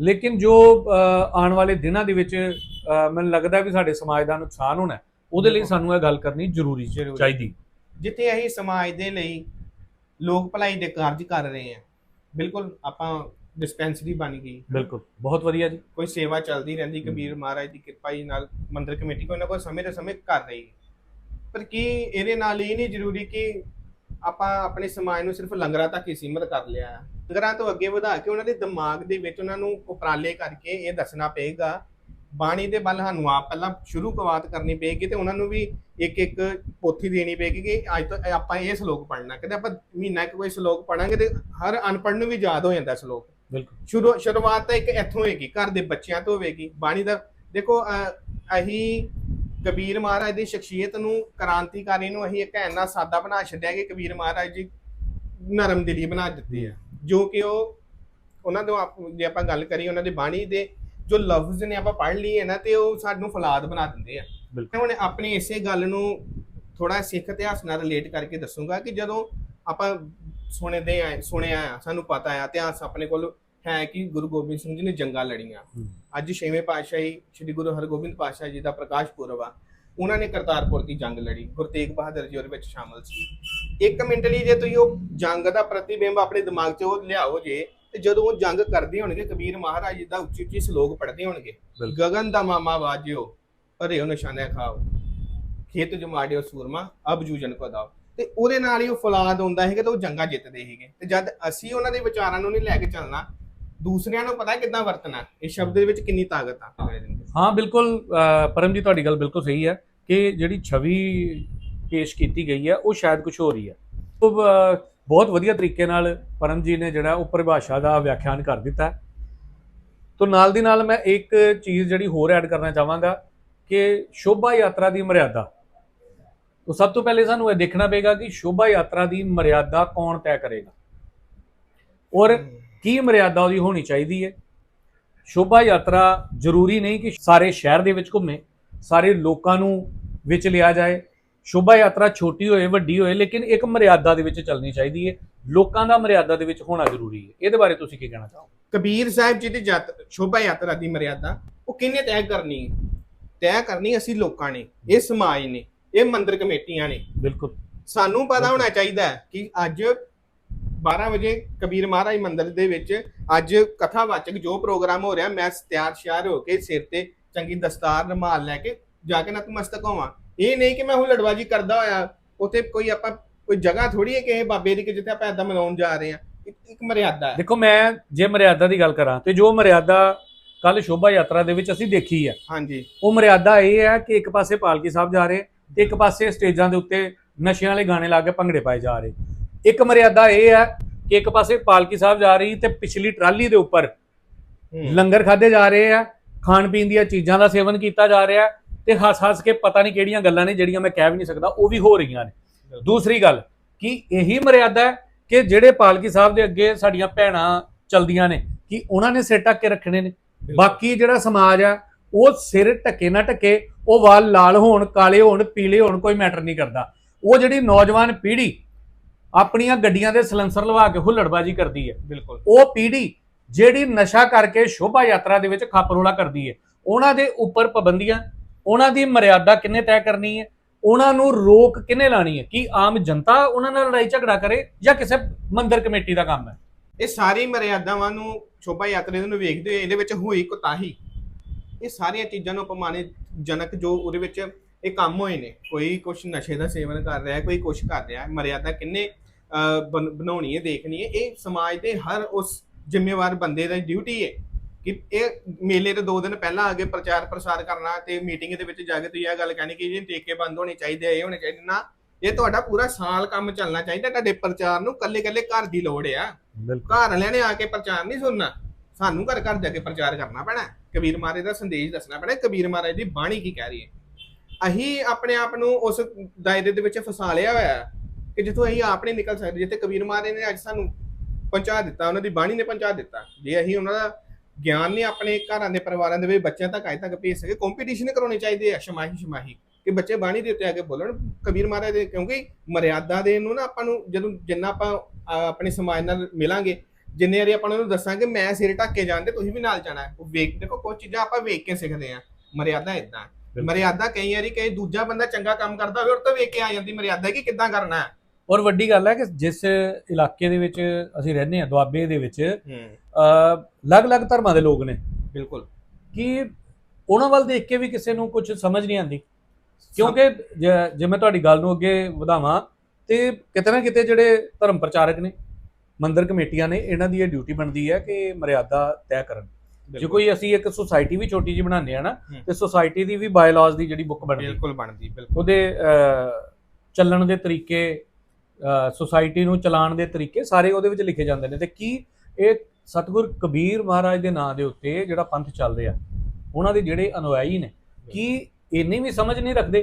S1: ਲੇਕਿਨ ਜੋ ਆਉਣ ਵਾਲੇ ਦਿਨਾਂ ਦੇ ਵਿੱਚ ਮੈਨੂੰ ਲੱਗਦਾ ਵੀ ਸਾਡੇ ਸਮਾਜ ਦਾ ਨੁਕਸਾਨ ਹੋਣਾ ਉਹਦੇ ਲਈ। ਸਾਨੂੰ ਇਹ ਗੱਲ ਕਰਨੀ ਜ਼ਰੂਰੀ। ਚਾਹੀਦੀ
S2: ਜਿੱਥੇ ਅਸੀਂ ਸਮਾਜ ਦੇ ਲਈ ਲੋਕ ਭਲਾਈ ਦੇ ਕਾਰਜ ਕਰ ਰਹੇ ਹਾਂ ਬਿਲਕੁਲ ਆਪਾਂ ਡਿਸਪੈਂਸਰੀ ਬਣ ਗਈ
S1: ਬਿਲਕੁਲ ਬਹੁਤ ਵਧੀਆ ਜੀ।
S2: ਕੋਈ ਸੇਵਾ ਚੱਲਦੀ ਰਹਿੰਦੀ ਕਬੀਰ ਮਹਾਰਾਜ ਦੀ ਕਿਰਪਾ ਜੀ ਨਾਲ ਮੰਦਰ ਕਮੇਟੀ ਕੋਈ ਨਾ ਕੋਈ ਸਮੇਂ ਦੇ ਸਮੇਂ ਕਰ ਰਹੀ ਪਰ ਕੀ ਇਹਦੇ ਨਾਲ ਇਹ ਨਹੀਂ ਜ਼ਰੂਰੀ ਕਿ ਆਪਾਂ ਆਪਣੇ ਸਮਾਜ ਨੂੰ ਸਿਰਫ ਲੰਗਰਾਂ ਤੱਕ ਹੀ ਸੀਮਤ ਕਰ ਲਿਆ। ਲੰਗਰਾਂ ਤੋਂ ਅੱਗੇ ਵਧਾ ਕੇ ਉਹਨਾਂ ਦੇ ਦਿਮਾਗ ਦੇ ਵਿੱਚ ਉਹਨਾਂ ਨੂੰ ਉਪਰਾਲੇ ਕਰਕੇ ਇਹ ਦੱਸਣਾ ਪਏਗਾ। ਬਾਣੀ ਦੇ ਵੱਲ ਸਾਨੂੰ ਆਪ ਪਹਿਲਾਂ ਸ਼ੁਰੂ ਕਵਾਤ ਕਰਨੀ ਪਏਗੀ ਤੇ ਉਹਨਾਂ ਨੂੰ ਵੀ ਇੱਕ ਇੱਕ ਪੋਥੀ ਦੇਣੀ ਪਏਗੀ ਕਿ ਅੱਜ ਤੋਂ ਆਪਾਂ ਇਹ ਸ਼ਲੋਕ ਪੜ੍ਹਨਾ। ਕਹਿੰਦੇ ਆਪਾਂ ਮਹੀਨਾ ਕੋਈ ਸ਼ਲੋਕ ਪੜਾਂਗੇ ਤੇ ਹਰ ਅਨਪੜ੍ਹ ਨੂੰ ਵੀ ਯਾਦ ਹੋ ਜਾਂਦਾ ਸ਼ਲੋਕ।
S1: ਬਿਲਕੁਲ।
S2: ਸ਼ੁਰੂ ਸ਼ੁਰੂਆਤ ਤਾਂ ਇੱਕ ਇੱਥੋਂ ਹੋਏਗੀ ਘਰ ਦੇ ਬੱਚਿਆਂ ਤੋਂ ਹੋਵੇਗੀ ਬਾਣੀ ਦਾ ਦੇਖੋ ਅਹ, ਕਬੀਰ ਮਹਾਰਾਜ ਦੀ ਸ਼ਖਸੀਅਤ ਨੂੰ ਕ੍ਰਾਂਤੀਕਾਰੀ ਨੂੰ ਅਸੀਂ ਇੱਕ ਇੰਨਾ ਸਾਦਾ ਬਣਾ ਛੱਡਿਆ ਕਿ ਕਬੀਰ ਮਹਾਰਾਜ ਜੀ ਨਰਮ ਦਿਲੀ ਬਣਾ ਦਿੱਤੀ ਹੈ। ਜੋ ਕਿ ਉਹ ਉਹਨਾਂ ਤੋਂ ਆਪ- ਜੇ ਆਪਾਂ ਗੱਲ ਕਰੀਏ ਉਹਨਾਂ ਦੀ ਬਾਣੀ ਦੇ ਜੋ ਲਫ਼ਜ਼ ਨੇ ਆਪਾਂ ਪੜ੍ਹ ਲਈਏ ਨਾ ਤੇ ਉਹ ਸਾਨੂੰ ਫਲਾਦ ਬਣਾ ਦਿੰਦੇ ਆ।
S1: ਬਿਲਕੁਲ।
S2: ਹੁਣ ਆਪਣੀ ਇਸੇ ਗੱਲ ਨੂੰ ਥੋੜਾ ਸਿੱਖ ਇਤਿਹਾਸ ਨਾਲ ਰਿਲੇਟ ਕਰਕੇ ਦੱਸੂਗਾ ਕਿ ਜਦੋਂ ਆਪਾਂ ਸੁਣਦੇ ਆ ਸੁਣਿਆ ਆ ਸਾਨੂੰ ਪਤਾ ਆ ਇਤਿਹਾਸ ਆਪਣੇ ਕੋਲ ਹੈ ਕਿ ਗੁਰੂ ਗੋਬਿੰਦ ਸਿੰਘ ਜੀ ਨੇ ਜੰਗਾਂ ਲੜੀਆਂ। ਅੱਜ ਛੇਵੇਂ ਪਾਤਸ਼ਾਹੀ ਸ੍ਰੀ ਗੁਰੂ ਹਰਗੋਬਿੰਦ ਪਾਤਸ਼ਾਹ ਜੀ ਦਾ ਪ੍ਰਕਾਸ਼ ਪੁਰਬ ਆ। ਉਹਨਾਂ ਨੇ ਕਰਤਾਰਪੁਰ ਦੀ ਜੰਗ ਲੜੀ ਗੁਰੂ ਤੇਗ ਬਹਾਦਰ ਜੀ ਉਹਦੇ ਵਿੱਚ ਸ਼ਾਮਲ ਸੀ। ਇੱਕ ਮਿੰਟ ਲਈ ਜੇ ਤੁਸੀਂ ਉਹ ਜੰਗ ਦਾ ਪ੍ਰਤੀਬਿੰਬ ਆਪਣੇ ਦਿਮਾਗ 'ਚ ਉਹ ਲਿਆਓ ਜੇ ਤੇ ਜਦੋਂ ਉਹ ਜੰਗ ਕਰਦੇ ਹੋਣਗੇ ਕਬੀਰ ਮਹਾਰਾਜ ਜੀ ਦਾ ਉੱਚੀ ਉੱਚੀ ਸ਼ਲੋਕ ਪੜ੍ਹਦੇ ਹੋਣਗੇ। ਗਗਨ ਦਾ ਮਾਮਾ ਵਾਜਿਓ। ਭਰਿਓ ਨਿਸ਼ਾਨੇ ਖਾਓ। ਖੇਤ ਜਮਾੜਿਓ ਸੂਰਮਾ ਅਬ ਜੂਜਨ ਕੋ ਦਾਓ। ਤੇ ਉਹਦੇ ਨਾਲ ਹੀ ਉਹ ਫੌਲਾਦ ਹੁੰਦਾ ਹੈਗਾ ਤੇ ਉਹ ਜੰਗਾਂ ਜਿੱਤਦੇ ਸੀਗੇ। ਤੇ ਜਦ ਅਸੀਂ ਉਹਨਾਂ ਦੇ ਵਿਚਾਰਾਂ ਨੂੰ ਨਹੀਂ ਲੈ ਕੇ ਚੱਲਣਾ ਦੂਸਰਿਆਂ ਨੂੰ ਪਤਾ ਕਿੱਦਾਂ ਵਰਤਣਾ ਇਹ ਸ਼ਬਦ ਦੇ ਵਿੱਚ ਕਿੰਨੀ ਤਾਕਤ ਆ।
S1: ਹਾਂ ਬਿਲਕੁਲ ਅਹ, ਪਰਮ ਜੀ ਤੁਹਾਡੀ ਗੱਲ ਬਿਲਕੁਲ ਸਹੀ ਹੈ ਕਿ ਜਿਹੜੀ ਛਵੀ ਪੇਸ਼ ਕੀਤੀ ਗਈ ਹੈ ਉਹ ਸ਼ਾਇਦ ਕੁਝ ਹੋ ਰਹੀ ਹੈ। ਉਹ ਬਹੁਤ ਵਧੀਆ ਤਰੀਕੇ ਨਾਲ ਪਰਮ ਜੀ ਨੇ ਜਿਹੜਾ ਉਹ ਪਰਿਭਾਸ਼ਾ ਦਾ ਵਿਆਖਿਆਨ ਕਰ ਦਿੱਤਾ। ਹੈ ਨਾਲ ਦੀ ਨਾਲ ਮੈਂ ਇੱਕ ਚੀਜ਼ ਜਿਹੜੀ ਹੋਰ ਐਡ ਕਰਨਾ ਚਾਹਾਂਗਾ ਕਿ ਸ਼ੋਭਾ ਯਾਤਰਾ ਦੀ ਮਰਿਆਦਾ। ਤੋਂ ਸਭ ਤੋਂ ਪਹਿਲੇ ਸਾਨੂੰ ਇਹ ਦੇਖਣਾ ਪਏਗਾ ਕਿ ਸ਼ੋਭਾ ਯਾਤਰਾ ਦੀ ਮਰਿਆਦਾ ਕੌਣ ਤੈਅ ਕਰੇਗਾ। ਔਰ ਕੀ ਮਰਿਆਦਾ ਉਹਦੀ ਹੋਣੀ ਚਾਹੀਦੀ ਹੈ। ਸ਼ੋਭਾ ਯਾਤਰਾ ਜ਼ਰੂਰੀ ਨਹੀਂ ਕਿ ਸਾਰੇ ਸ਼ਹਿਰ ਦੇ ਵਿੱਚ ਘੁੰਮੇ, ਸਾਰੇ ਲੋਕਾਂ ਨੂੰ ਵਿੱਚ ਲਿਆ ਜਾਏ। ਸ਼ੋਭਾ ਯਾਤਰਾ ਛੋਟੀ ਹੋਏ, ਵੱਡੀ ਹੋਏ, ਲੇਕਿਨ ਇੱਕ ਮਰਿਆਦਾ ਦੇ ਵਿੱਚ ਚੱਲਣੀ ਚਾਹੀਦੀ ਹੈ। ਲੋਕਾਂ ਦਾ ਮਰਿਆਦਾ ਦੇ ਵਿੱਚ ਹੋਣਾ ਜ਼ਰੂਰੀ ਹੈ। ਇਹਦੇ ਬਾਰੇ ਤੁਸੀਂ ਕੀ ਕਹਿਣਾ ਚਾਹੋ
S2: ਕਬੀਰ ਸਾਹਿਬ ਜੀ ਦੀ ਜਤ ਸ਼ੋਭਾ ਯਾਤਰਾ ਦੀ ਮਰਿਆਦਾ, ਉਹ ਕਿੰਨੇ ਤੈਅ ਕਰਨੀ ਹੈ? ਤੈਅ ਕਰਨੀ ਅਸੀਂ ਲੋਕਾਂ ਨੇ ਇਹ ਸਮਾਜ ਨੇ ਇਹ ਮੰਦਰ ਕਮੇਟੀਆਂ ਨੇ।
S1: ਬਿਲਕੁਲ।
S2: ਸਾਨੂੰ ਪਤਾ ਹੋਣਾ ਚਾਹੀਦਾ ਹੈ ਕਿ ਅੱਜ 12 ਵਜੇ ਕਬੀਰ ਮਹਾਰਾਜ ਮੰਦਿਰ ਦੇ ਵਿੱਚ ਅੱਜ ਕਥਾਵਾਚਕ ਜੋ ਪ੍ਰੋਗਰਾਮ ਹੋ ਰਿਹਾ ਮੈਂ ਤਿਆਰ ਸ਼ਿਆਰ ਹੋ ਕੇ ਸਿਰ ਤੇ ਚੰਗੀ ਦਸਤਾਰ ਰਮਾਲ ਲੈ ਕੇ ਜਾ ਕੇ ਨਤਮਸਤਕ ਹੋਵਾਂ। ਇਹ ਨਹੀਂ ਕਿ ਮੈਂ ਹੁਲੜਬਾਜੀ ਕਰਦਾ ਹੋਇਆ ਉੱਥੇ ਕੋਈ ਆਪਾਂ ਕੋਈ ਜਗ੍ਹਾ ਥੋੜੀ ਹੈ ਕਿ ਇਹ ਬਾਬੇ ਦੀ ਕਿ ਜਿੱਥੇ ਆਪਾਂ ਏਦਾਂ ਮਨਾਉਣ ਜਾ ਰਹੇ ਹਾਂ। ਇੱਕ ਇੱਕ ਮਰਿਆਦਾ ਹੈ।
S1: ਦੇਖੋ ਮੈਂ ਜੇ ਮਰਿਆਦਾ ਦੀ ਗੱਲ ਕਰਾਂ ਤੇ ਜੋ ਮਰਿਆਦਾ ਕੱਲ ਸ਼ੋਭਾ ਯਾਤਰਾ ਦੇ ਵਿੱਚ ਅਸੀਂ ਦੇਖੀ ਹੈ
S2: ਹਾਂਜੀ।
S1: ਉਹ ਮਰਿਆਦਾ ਇਹ ਹੈ ਕਿ ਇੱਕ ਪਾਸੇ ਪਾਲਕੀ ਸਾਹਿਬ ਜਾ ਰਹੇ ਤੇ ਇੱਕ ਪਾਸੇ ਸਟੇਜਾਂ ਦੇ ਉੱਤੇ ਨਸ਼ਿਆਂ ਵਾਲੇ ਗਾਣੇ ਲਾ ਕੇ ਭੰਗੜੇ ਪਾਏ ਜਾ ਰਹੇ। ਇੱਕ ਮਰਿਆਦਾ ਇਹ ਹੈ ਕਿ ਇੱਕ ਪਾਸੇ ਪਾਲਕੀ ਸਾਹਿਬ ਜਾ ਰਹੀ ਤੇ ਪਿਛਲੀ ਟਰਾਲੀ ਦੇ ਉੱਪਰ। ਲੰਗਰ ਖਾਦੇ ਜਾ ਰਹੇ ਆ ਖਾਣ ਪੀਣ ਦੀਆਂ ਚੀਜ਼ਾਂ ਦਾ ਸੇਵਨ ਕੀਤਾ ਜਾ ਰਿਹਾ ਤੇ ਹੱਸ ਹੱਸ ਕੇ ਪਤਾ ਨਹੀਂ ਕਿਹੜੀਆਂ ਗੱਲਾਂ ਨੇ ਜਿਹੜੀਆਂ ਮੈਂ ਕਹਿ ਵੀ ਨਹੀਂ ਸਕਦਾ ਉਹ ਵੀ ਹੋ ਰਹੀਆਂ ਨੇ। ਦੂਸਰੀ ਗੱਲ ਕਿ ਇਹੀ ਮਰਿਆਦਾ ਹੈ ਕਿ ਜਿਹੜੇ ਪਾਲਕੀ ਸਾਹਿਬ ਦੇ ਅੱਗੇ ਸਾਡੀਆਂ ਭੈਣਾਂ ਚਲਦੀਆਂ ਨੇ ਕਿ ਉਹਨਾਂ ਨੇ ਸਿਰ ਢੱਕ ਕੇ ਰੱਖਣੇ ਨੇ। ਬਾਕੀ ਜਿਹੜਾ ਸਮਾਜ ਆ ਉਹ ਸਿਰ ਢੱਕੇ ਨਾ ਢੱਕੇ ਉਹ ਵਾਲ ਲਾਲ ਹੋਣ ਕਾਲੇ ਹੋਣ ਪੀਲੇ ਹੋਣ ਕੋਈ ਮੈਟਰ ਨਹੀਂ ਕਰਦਾ। ਉਹ ਜਿਹੜੀ ਨੌਜਵਾਨ ਪੀੜ੍ਹੀ ਆਪਣੀਆਂ ਗੱਡੀਆਂ ਦੇ ਸਲੈਂਸਰ ਲਵਾ ਕੇ ਹੁੱਲੜਬਾਜੀ ਕਰਦੀ ਹੈ
S2: ਬਿਲਕੁਲ।
S1: ਉਹ ਪੀੜ੍ਹੀ ਜਿਹੜੀ ਨਸ਼ਾ ਕਰਕੇ ਸ਼ੋਭਾ ਯਾਤਰਾ ਦੇ ਵਿੱਚ ਖੱਪਰੋਲਾ ਕਰਦੀ ਹੈ ਉਹਨਾਂ ਦੇ ਉੱਪਰ ਪਾਬੰਦੀਆਂ ਉਹਨਾਂ ਦੀ ਮਰਿਆਦਾ ਕਿੰਨੇ ਤੈਅ ਕਰਨੀ ਹੈ ਉਹਨਾਂ ਨੂੰ ਰੋਕ ਕਿੰਨੇ ਲਾਣੀ ਹੈ? ਕੀ ਆਮ ਜਨਤਾ ਉਹਨਾਂ ਨਾਲ ਲੜਾਈ ਝਗੜਾ ਕਰੇ ਜਾਂ ਕਿਸੇ ਮੰਦਿਰ ਕਮੇਟੀ ਦਾ ਕੰਮ ਹੈ?
S2: ਇਹ ਸਾਰੀ ਮਰਿਆਦਾਵਾਂ ਨੂੰ ਸ਼ੋਭਾ ਯਾਤਰਾ ਨੂੰ ਵੇਖਦੇ ਹੋਏ ਇਹਦੇ ਵਿੱਚ ਹੋਈ ਕੁਤਾਹੀ। ਇਹ ਸਾਰੀਆਂ ਚੀਜ਼ਾਂ ਨੂੰ ਅਪਮਾਨਿਤ ਜਨਕ ਜੋ ਉਹਦੇ ਵਿੱਚ ਇਹ ਕੰਮ ਹੋਏ ਨੇ। ਕੋਈ ਕੁਛ ਨਸ਼ੇ ਦਾ ਸੇਵਨ ਕਰ ਰਿਹਾ ਹੈ, ਕੋਈ ਕੁਛ ਕਰ ਰਿਹਾ ਹੈ। ਮਰਿਆਦਾ ਕਿੰਨੇ ਬਣਾਉਣੀ ਹੈ ਦੇਖਣੀ ਹੈ। ਇਹ ਸਮਾਜ ਦੇ ਹਰ ਉਸ ਜ਼ਿੰਮੇਵਾਰ ਬੰਦੇ ਦੀ ਡਿਊਟੀ ਹੈ ਕਿ ਇਹ ਮੇਲੇ ਤੋਂ ਦੋ ਦਿਨ ਪਹਿਲਾਂ ਆ ਕੇ ਪ੍ਰਚਾਰ ਪ੍ਰਸਾਰ ਕਰਨਾ ਤੇ ਮੀਟਿੰਗ ਦੇ ਵਿੱਚ ਜਾ ਕੇ ਤੁਸੀਂ ਇਹ ਗੱਲ ਕਹਿਣੀ ਕਿ ਜੀ ਟੇਕੇ ਬੰਦ ਹੋਣੇ ਚਾਹੀਦੇ ਆ, ਇਹ ਹੋਣੇ ਚਾਹੀਦੇ ਨਾ। ਇਹ ਤੁਹਾਡਾ ਪੂਰਾ ਸਾਲ ਕੰਮ ਚੱਲਣਾ ਚਾਹੀਦਾ ਤੁਹਾਡੇ ਪ੍ਰਚਾਰ ਨੂੰ ਕੱਲੇ ਕੱਲੇ ਘਰ ਦੀ ਲੋੜ ਆ।
S1: ਬਿਲਕੁਲ।
S2: ਘਰ ਵਾਲਿਆਂ ਨੇ ਆ ਕੇ ਪ੍ਰਚਾਰ ਨਹੀਂ ਸੁਣਨਾ। ਸਾਨੂੰ ਘਰ ਘਰ ਜਾ ਕੇ ਪ੍ਰਚਾਰ ਕਰਨਾ ਪੈਣਾ। ਕਬੀਰ ਮਹਾਰਾਜ ਦਾ ਸੰਦੇਸ਼ ਦੱਸਣਾ ਪੈਣਾ ਕਬੀਰ ਮਹਾਰਾਜ ਦੀ ਬਾਣੀ ਕੀ ਕਹਿ ਰਹੀ ਹੈ? ਅਸੀਂ ਆਪਣੇ ਆਪ ਨੂੰ ਉਸ ਦਾਇਰੇ ਦੇ ਵਿੱਚ ਫਸਾ ਲਿਆ ਹੋਇਆ ਕਿ ਜਿੱਥੋਂ ਅਸੀਂ ਆਪ ਨਹੀਂ ਨਿਕਲ ਸਕਦੇ ਜਿੱਥੇ ਕਬੀਰ ਮਹਾਰਾਜ ਨੇ ਅੱਜ ਸਾਨੂੰ ਪਹੁੰਚਾ ਦਿੱਤਾ ਉਹਨਾਂ ਦੀ ਬਾਣੀ ਨੇ ਪਹੁੰਚਾ ਦਿੱਤਾ। ਜੇ ਅਸੀਂ ਉਹਨਾਂ ਦਾ ਗਿਆਨ ਨਹੀਂ ਆਪਣੇ ਘਰਾਂ ਦੇ ਪਰਿਵਾਰਾਂ ਦੇ ਵਿੱਚ ਬੱਚਿਆਂ ਤੱਕ ਅਜੇ ਤੱਕ ਭੇਜ ਸਕੇ ਕੰਪੀਟੀਸ਼ਨ ਕਰਾਉਣੇ ਚਾਹੀਦੇ ਆ ਸ਼ਮਾਹੀ ਸ਼ਮਾਹੀ ਕਿ ਬੱਚੇ ਬਾਣੀ ਦੇ ਉੱਤੇ ਆ ਕੇ ਬੋਲਣ। ਕਬੀਰ ਮਹਾਰਾਜ ਦੇ ਕਿਉਂਕਿ ਮਰਿਆਦਾ ਦੇ ਨੂੰ ਨਾ ਆਪਾਂ ਨੂੰ ਜਦੋਂ ਜਿੰਨਾ ਆਪਾਂ ਆਪਣੇ ਸਮਾਜ ਨਾਲ ਮਿਲਾਂਗੇ ਜਿੰਨੇ ਵਾਰੀ ਆਪਾਂ ਨੂੰ ਦੱਸਾਂਗੇ ਮੈਂ ਸਿਰ ਢੱਕ ਕੇ ਜਾਣਦੇ ਤੁਸੀਂ ਵੀ ਨਾਲ ਜਾਣਾ। ਉਹ ਵੇਖ ਦੇਖੋ ਕੁਝ ਚੀਜ਼ਾਂ ਆਪਾਂ ਵੇਖ ਕੇ ਸਿੱਖਦੇ ਆ ਮਰਿਆਦਾ ਇਦਾਂ। ਮਰਿਆਦਾ ਕਈ ਵਾਰੀ ਕਈ ਦੂਜਾ ਬੰਦਾ ਚੰਗਾ ਕੰਮ ਕਰਦਾ ਹੋਵੇ ਉਹ ਤੋਂ ਵੇਖ ਕੇ ਆ ਜਾਂਦੀ ਮਰਿਆਦਾ ਕਿ ਕਿੱਦਾਂ ਕਰਨਾ ਹੈ।
S1: ਔਰ ਵੱਡੀ ਗੱਲ ਹੈ ਕਿ ਜਿਸ ਇਲਾਕੇ ਦੇ ਵਿੱਚ ਅਸੀਂ ਰਹਿੰਦੇ ਹਾਂ ਦੁਆਬੇ ਦੇ ਵਿੱਚ ਅਲੱਗ-ਅਲੱਗ ਧਰਮਾਂ ਦੇ ਲੋਕ ਨੇ।
S2: ਬਿਲਕੁਲ।
S1: ਕਿ ਉਹਨਾਂ ਵੱਲ ਦੇਖ ਕੇ ਵੀ ਕਿਸੇ ਨੂੰ ਕੁਝ ਸਮਝ ਨਹੀਂ ਆਉਂਦੀ? ਕਿਉਂਕਿ ਜੇ- ਮੈਂ ਤੁਹਾਡੀ ਗੱਲ ਨੂੰ ਅੱਗੇ ਵਧਾਵਾਂ ਤੇ ਕਿਤੇ ਨਾ ਕਿਤੇ ਜਿਹੜੇ ਧਰਮ ਪ੍ਰਚਾਰਕ ਨੇ ਮੰਦਿਰ ਕਮੇਟੀਆਂ ਨੇ ਇਹਨਾਂ ਦੀ ਇਹ ਡਿਊਟੀ ਬਣਦੀ ਹੈ ਕਿ ਮਰਿਆਦਾ ਤੈਅ ਕਰਨ। ਜੇ ਕੋਈ ਅਸੀਂ ਇੱਕ ਸੁਸਾਇਟੀ ਵੀ ਛੋਟੀ ਜਿਹੀ ਬਣਾਉਂਦੇ ਆ ਨਾ। ਤੇ ਸੁਸਾਇਟੀ ਦੀ ਵੀ ਬਾਇਲਾਜ਼ ਦੀ ਜਿਹੜੀ ਬੁੱਕ ਬਣਦੀ
S2: ਬਿਲਕੁਲ ਬਣਦੀ ਬਿਲਕੁਲ।
S1: ਉਹਦੇ ਚੱਲਣ ਦੇ ਤਰੀਕੇ ਸੁਸਾਇਟੀ ਨੂੰ ਚਲਾਉਣ ਦੇ ਤਰੀਕੇ ਸਾਰੇ ਉਹਦੇ ਵਿੱਚ ਲਿਖੇ ਜਾਂਦੇ ਨੇ। ਤੇ ਕੀ ਇਹ ਸਤਿਗੁਰ ਕਬੀਰ ਮਹਾਰਾਜ ਦੇ ਨਾਂ ਦੇ ਉੱਤੇ ਜਿਹੜਾ ਪੰਥ ਚੱਲ ਰਿਹਾ ਉਹਨਾਂ ਦੇ ਜਿਹੜੇ ਅਨੁਯਾਈ ਨੇ ਕੀ ਇੰਨੀ ਵੀ ਸਮਝ ਨਹੀਂ ਰੱਖਦੇ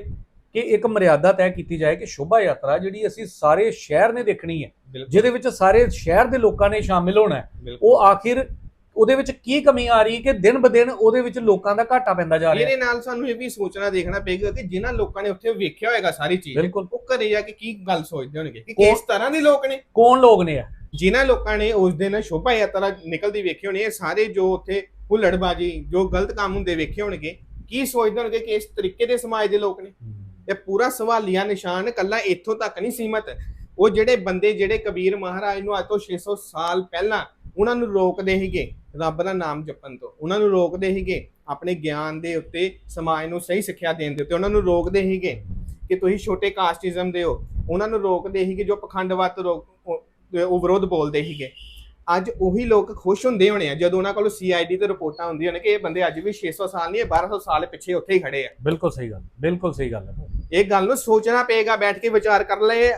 S1: ਕਿ ਇੱਕ ਮਰਿਆਦਾ ਤੈਅ ਕੀਤੀ ਜਾਏ ਕਿ ਸ਼ੋਭਾ ਯਾਤਰਾ ਜਿਹੜੀ ਅਸੀਂ ਸਾਰੇ ਸ਼ਹਿਰ ਨੇ ਦੇਖਣੀ ਹੈ ਜਿਹਦੇ ਵਿੱਚ ਸਾਰੇ ਸ਼ਹਿਰ ਦੇ ਲੋਕਾਂ ਨੇ ਸ਼ਾਮਿਲ ਹੋਣਾ ਉਹ ਆਖਿਰ ਉਹਦੇ ਵਿੱਚ ਕੀ ਕਮੀ ਆ ਰਹੀ ਕਿ ਦਿਨ ਬ ਦਿਨ ਉਹਦੇ ਵਿੱਚ ਲੋਕਾਂ ਦਾ ਘਾਟਾ ਪੈਂਦਾ ਜਾ ਰਿਹਾ
S2: ਇਹਦੇ ਨਾਲ ਸਾਨੂੰ ਇਹ ਵੀ ਸੋਚਣਾ ਦੇਖਣਾ ਪਏਗਾ ਕਿ ਜਿਨ੍ਹਾਂ ਲੋਕਾਂ ਨੇ ਉੱਥੇ ਵੇਖਿਆ ਹੋਏਗਾ ਸਾਰੀ ਚੀਜ਼
S1: ਬਿਲਕੁਲ।
S2: ਉਹ ਘਰੇ ਜਾ ਕੇ ਕੀ ਗੱਲ ਸੋਚਦੇ ਹੋਣਗੇ ਕਿ ਕਿਸ ਤਰ੍ਹਾਂ ਦੇ ਲੋਕ ਨੇ?
S1: ਕੌਣ ਲੋਕ ਨੇ ਆ?
S2: ਜਿਨ੍ਹਾਂ ਲੋਕਾਂ ਨੇ ਉਸ ਦਿਨ ਸ਼ੋਭਾ ਯਾਤਰਾ ਨਿਕਲਦੀ ਵੇਖੀ ਹੋਣੀ ਇਹ ਸਾਰੇ ਜੋ ਉੱਥੇ ਹੁੱਲੜਬਾਜੀ ਜੋ ਗਲਤ ਕੰਮ ਹੁੰਦੇ ਵੇਖੇ ਹੋਣਗੇ ਕੀ ਸੋਚਦੇ ਹੋਣਗੇ ਕਿ ਇਸ ਤਰੀਕੇ ਦੇ ਸਮਾਜ ਦੇ ਲੋਕ ਨੇ? ਇਹ ਪੂਰਾ ਸਵਾਲੀਆ ਨਿਸ਼ਾਨ ਕੱਲਾ ਇੱਥੋਂ ਤੱਕ ਨਹੀਂ ਸੀਮਤ। ਉਹ ਜਿਹੜੇ ਬੰਦੇ ਜਿਹੜੇ ਕਬੀਰ ਮਹਾਰਾਜ ਨੂੰ ਅੱਜ ਤੋਂ 600 ਸਾਲ ਪਹਿਲਾਂ ਉਹਨਾਂ ਨੂੰ ਰੋਕਦੇ ਸੀਗੇ ਰੱਬ ਦਾ ਨਾਮ ਜਪਣ ਤੋਂ ਉਹਨਾਂ ਨੂੰ ਰੋਕਦੇ ਸੀਗੇ ਆਪਣੇ ਗਿਆਨ ਦੇ ਉੱਤੇ ਸਮਾਜ ਨੂੰ ਸਹੀ ਸਿੱਖਿਆ ਦੇਣ ਦੇ ਉੱਤੇ ਉਹਨਾਂ ਨੂੰ ਰੋਕਦੇ ਸੀਗੇ ਕਿ ਤੁਸੀਂ ਛੋਟੇ ਕਾਸਟਿਜ਼ਮ ਦੇ ਹੋ। ਉਹਨਾਂ ਨੂੰ ਰੋਕਦੇ ਸੀਗੇ ਜੋ ਰੋਕ ਉਹ ਉਹ ਵਿਰੋਧ ਬੋਲਦੇ ਸੀਗੇ। ਅੱਜ ਉਹੀ ਲੋਕ ਖੁਸ਼ ਹੁੰਦੇ ਹੋਣੇ ਆ ਜਦੋਂ ਉਹਨਾਂ ਕੋਲ ਸੀਆਈਡੀ ਤੇ ਰਿਪੋਰਟਾਂ ਹੁੰਦੀਆਂ ਨੇ ਕਿ ਇਹ ਬੰਦੇ ਅੱਜ ਵੀ 600 ਸਾਲ ਨਹੀਂ ਇਹ 1200 ਸਾਲ ਪਿੱਛੇ ਉੱਥੇ ਹੀ ਖੜੇ ਆ।
S1: ਬਿਲਕੁਲ ਸਹੀ ਗੱਲ ਬਿਲਕੁਲ ਸਹੀ ਗੱਲ ਹੈ
S2: ਇਹ ਗੱਲ ਨੂੰ ਸੋਚਣਾ ਪਏਗਾ ਬੈਠ ਕੇ ਵਿਚਾਰ ਕਰ ਲਏ